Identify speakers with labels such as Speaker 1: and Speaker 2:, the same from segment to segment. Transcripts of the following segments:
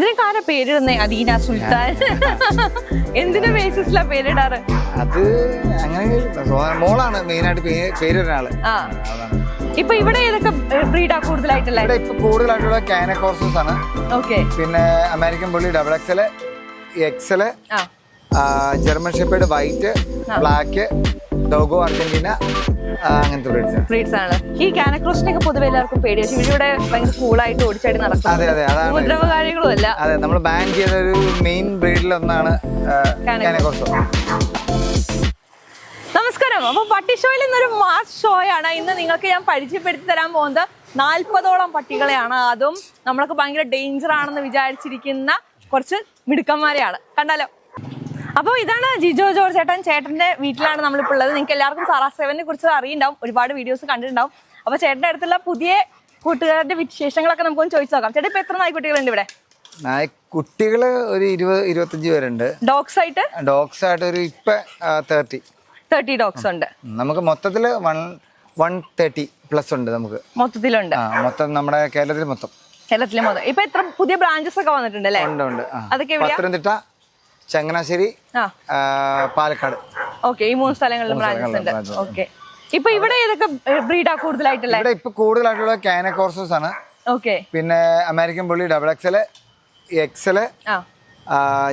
Speaker 1: ഇതിനൊക്കെ ആരാ പേരിടുന്നേ? അദീന സുൽത്താൻ. എന്തിന്റെ ബേസിസിലാ പേരിടാറ്?
Speaker 2: അത് അങ്ങനെ മോളാണ് മെയിനായിട്ട് ആൾ.
Speaker 1: ഇപ്പൊ ഇവിടെ ഏതൊക്കെ ബ്രീഡാ കൂടുതലായിട്ടല്ലേ
Speaker 2: ഇവിടെ ഇപ്പൊ കൂടുതലായിട്ടുള്ള കാന കോഴ്സസ് ആണ്. പിന്നെ American bully double XL
Speaker 1: XL
Speaker 2: German shepherd white black Dogo Argentina അങ്ങനത്തെ ബ്രീഡ്സ്
Speaker 1: ബ്രീഡ്സ് ആണ് ഈ കാനക്രോസിനൊക്കെ പൊതുവെ എല്ലാവർക്കും പേടി പക്ഷേ ഇവിടെ ഭയങ്കര കൂളായിട്ട് ഓടിച്ചാടി നടക്കും
Speaker 2: അതെ അതെ അതാണ്
Speaker 1: ഉപദ്രവകാരികളും അല്ല.
Speaker 2: അതെ നമ്മൾ ബാൻ ചെയ്ത ഒരു മെയിൻ ബ്രീഡിലൊന്നാണ് കാന
Speaker 1: നമസ്കാരം. അപ്പൊ പട്ടി ഷോയിൽ ഇന്നൊരു മാസ് ഷോ ആണ്. ഇന്ന് നിങ്ങൾക്ക് ഞാൻ പരിചയപ്പെടുത്തി തരാൻ പോകുന്നത് നാൽപ്പതോളം പട്ടികളെയാണ്. അതും നമ്മളൊക്കെ ഭയങ്കര ഡേഞ്ചർ ആണെന്ന് വിചാരിച്ചിരിക്കുന്ന കുറച്ച് മിടുക്കന്മാരെയാണ്. കണ്ടാലോ? അപ്പോൾ ഇതാണ് ജിജോ ജോർജ് ചേട്ടൻ ചേട്ടന്റെ വീട്ടിലാണ് നമ്മളിപ്പോൾ ഉള്ളത്. നിങ്ങൾക്ക് എല്ലാവർക്കും സാറാ സെവനെ കുറിച്ച് അറിയുണ്ടാവും. ഒരുപാട് വീഡിയോസ് കണ്ടിട്ടുണ്ടാവും. അപ്പോൾ ചേട്ടന്റെ അടുത്തുള്ള പുതിയ കൂട്ടുകാരുടെ വിശേഷങ്ങളൊക്കെ നമുക്കൊന്ന് ചോദിച്ചു നോക്കാം. ചേട്ടൻ ഇപ്പൊ എത്ര നായ്ക്കുട്ടികളുണ്ട് ഇവിടെ?
Speaker 2: നായ്ക്കുട്ടികൾ ഒരു ഇരുപത് ഇരുപത്തഞ്ച് പേരുണ്ട്.
Speaker 1: ഡോഗ്സ് ആയിട്ട്?
Speaker 2: ഡോഗ്സ് ആയിട്ട് ഒരു ഇപ്പൊ തേർട്ടി
Speaker 1: തേർട്ടി ഡോഗ്സ് ഉണ്ട്.
Speaker 2: നമുക്ക് മൊത്തത്തിൽ വൺ വൺ തേർട്ടി പ്ലസ് ഉണ്ട് നമുക്ക്.
Speaker 1: മൊത്തത്തിലുണ്ട്.
Speaker 2: മൊത്തം നമ്മുടെ കേരളത്തിൽ മൊത്തം.
Speaker 1: കേരളത്തിലെ മൊത്തം. ഇപ്പൊ എത്ര പുതിയ ബ്രാഞ്ചസ് ഒക്കെ വന്നിട്ടുണ്ട് അല്ലേ?
Speaker 2: പത്തനംതിട്ട ചങ്ങനാശ്ശേരി പാലക്കാട്.
Speaker 1: ഓക്കെ ഈ മൂന്ന് സ്ഥലങ്ങളിലും ബ്രാഞ്ചസ് ഉണ്ട്. ഓക്കെ. ഇപ്പൊ ഇവിടെ ഏതൊക്കെ ബ്രീഡാ കൂടുതലായിട്ടുള്ള
Speaker 2: ഇവിടെ ഇപ്പൊ കൂടുതലായിട്ടുള്ള കാന കോഴ്സസ് ആണ്.
Speaker 1: ഓക്കെ.
Speaker 2: പിന്നെ American bully double XL
Speaker 1: XL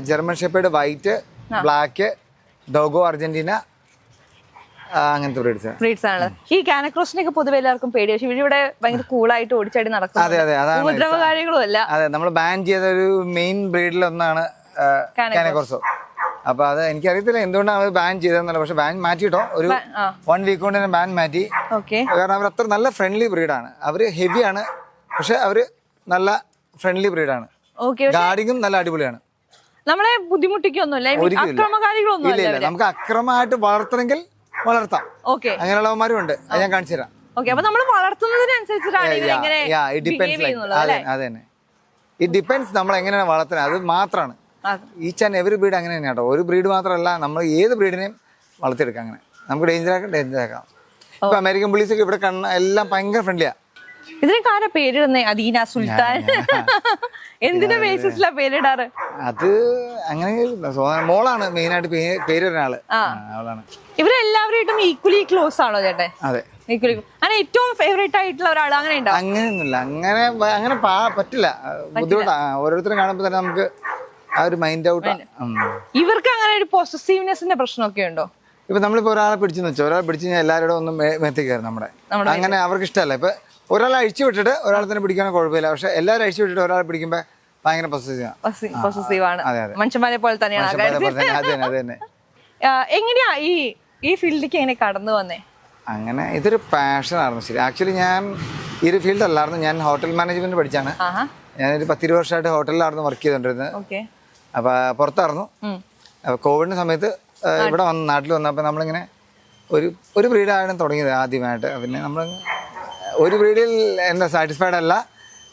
Speaker 2: German shepherd white black Dogo Argentina അങ്ങനത്തെ ബ്രീഡ്സ്
Speaker 1: ബ്രീഡ്സ് ആണ് ഈ കാനക്രോസിനൊക്കെ പൊതുവെ എല്ലാവർക്കും പേടി പക്ഷെ ഇവിടെ ഭയങ്കര കൂളായിട്ട് ഓടിച്ചാടി നടക്കും ഉപദ്രവകാരികളും അല്ല.
Speaker 2: അതെ നമ്മൾ ബാൻ ചെയ്ത ഒരു മെയിൻ ബ്രീഡിൽ ഒന്നാണ് കാന കോഴ്സോ അപ്പൊ അത് എനിക്കറിയത്തില്ല എന്തുകൊണ്ടാണ് അത് ബാൻ ചെയ്തതെന്നല്ല പക്ഷെ ബാൻ മാറ്റിയിട്ടോ? ഒരു വൺ വീക്ക് കൊണ്ട് തന്നെ ബാൻ മാറ്റി. കാരണം അവർ അത്ര നല്ല ഫ്രണ്ട്ലി ബ്രീഡാണ് അവർ ഹെവിയാണ് പക്ഷെ അവർ നല്ല ഫ്രണ്ട്ലി ബ്രീഡാണ് ഗാർഡിങ്ങും നല്ല അടിപൊളിയാണ്.
Speaker 1: നമ്മളെ ബുദ്ധിമുട്ടിക്കൊന്നുമില്ല
Speaker 2: ഇല്ല.
Speaker 1: അക്രമകാരികളൊന്നും
Speaker 2: ഇല്ല നമുക്ക് അക്രമമായിട്ട് വളർത്തണമെങ്കിൽ വളർത്താം. അങ്ങനെയുള്ളവന്മാരും ഉണ്ട്. അത് ഞാൻ കാണിച്ചു തരാം.
Speaker 1: ഓക്കെ അപ്പൊ നമ്മൾ വളർത്തുന്നതിനനുസരിച്ചിട്ടാണ് ഇവരെങ്ങനെ behave ചെയ്യുന്നുള്ളത്
Speaker 2: അതെ അതെ ഇറ്റ് ഡിപ്പെൻസ് നമ്മൾ എങ്ങനെയാണ് വളർത്തുന്നത്. അത് മാത്രമാണ് ഈച്ച് ആൻഡ് എവറി ബ്രീഡ് അങ്ങനെ തന്നെയാണ് കേട്ടോ ഒരു ബ്രീഡ് മാത്രമല്ല നമ്മൾ ഏത് ബ്രീഡിനെയും വളർത്തിയെടുക്കാം അങ്ങനെ. നമുക്ക് ഡേഞ്ചർ ആക്കാം ഡേഞ്ചർ ആക്കാം. ഇപ്പൊ അമേരിക്കൻ പുള്ളീസ് ഒക്കെ ഇവിടെ കണ്ണ എല്ലാം ഭയങ്കര ഫ്രണ്ട്ലിയാ
Speaker 1: ഇതിനൊക്കെ ആരാ പേരിടുന്നേ? അദീന സുൽത്താൻ? എന്തിന്റെ ബേസിസിലാ പേരിടാറ്?
Speaker 2: അത് അങ്ങനെ മോളാണ് മെയിനായിട്ട് പേര് വരുന്ന ആൾ അവളാണ്.
Speaker 1: ഈക്വലി ക്ലോസ് ആണോ ചേട്ടൻ?
Speaker 2: അതെ.
Speaker 1: അങ്ങനെ ഏറ്റവും ഫേവറേറ്റ് ആയിട്ടുള്ള ഒരാൾ അങ്ങനെ
Speaker 2: അങ്ങനെയൊന്നുമില്ല. അങ്ങനെ അങ്ങനെ പറ്റില്ല. ബുദ്ധിമുട്ടാ. ഓരോരുത്തരും കാണുമ്പോൾ തന്നെ നമുക്ക് ആ ഒരു മൈൻഡ് ഔട്ട്
Speaker 1: ഇവർക്ക് അങ്ങനെ ഒരു പൊസസീവ്നെസിന്റെ പ്രശ്നമൊക്കെ ഉണ്ടോ?
Speaker 2: ഇപ്പൊ നമ്മളിപ്പോ ഒരാളെ പിടിച്ചെന്ന് വെച്ചാൽ ഒരാളെ പിടിച്ചു കഴിഞ്ഞാൽ എല്ലാവരോടും ഒന്നും മെത്തിക്കാറ് നമ്മുടെ. അങ്ങനെ അവർക്ക് ഇഷ്ടമല്ല. ഇപ്പൊ ഒരാളെ അഴിച്ചു വിട്ടിട്ട് ഒരാളെ തന്നെ പിടിക്കാൻ കുഴപ്പമില്ല. പക്ഷെ എല്ലാവരും അഴിച്ചു വിട്ടിട്ട് ഒരാളെ പിടിക്കുമ്പോ ഭയങ്കര പൊസസീവ്
Speaker 1: പൊസസീവ് ആണ്.
Speaker 2: അതെ, അതെ.
Speaker 1: മനുഷ്യന്മാരെ പോലെ തന്നെയാണ് എങ്ങനെയാ ഈ ഈ ഫീൽഡിലേക്ക് എങ്ങനെ കടന്നു വന്നേ?
Speaker 2: അങ്ങനെ ഇതൊരു പാഷൻ ആയിരുന്നു ശരി. ആക്ച്വലി ഞാൻ ഈ ഒരു ഫീൽഡ് അല്ലായിരുന്നു ഞാൻ ഹോട്ടൽ മാനേജ്മെന്റ് പഠിച്ചാണ്. ഞാനൊരു പത്തിരുപത് വർഷമായിട്ട് ഹോട്ടലിലായിരുന്നു വർക്ക് ചെയ്തുകൊണ്ടിരുന്നത് അപ്പോൾ പുറത്തായിരുന്നു അപ്പൊ കോവിഡിന്റെ സമയത്ത് ഇവിടെ വന്ന് നാട്ടിൽ വന്നപ്പോൾ നമ്മളിങ്ങനെ ഒരു ഒരു ബ്രീഡാണ് തുടങ്ങിയത് ആദ്യമായിട്ട്. പിന്നെ നമ്മൾ ഒരു ബ്രീഡിൽ എന്താ സാറ്റിസ്ഫൈഡ് അല്ല.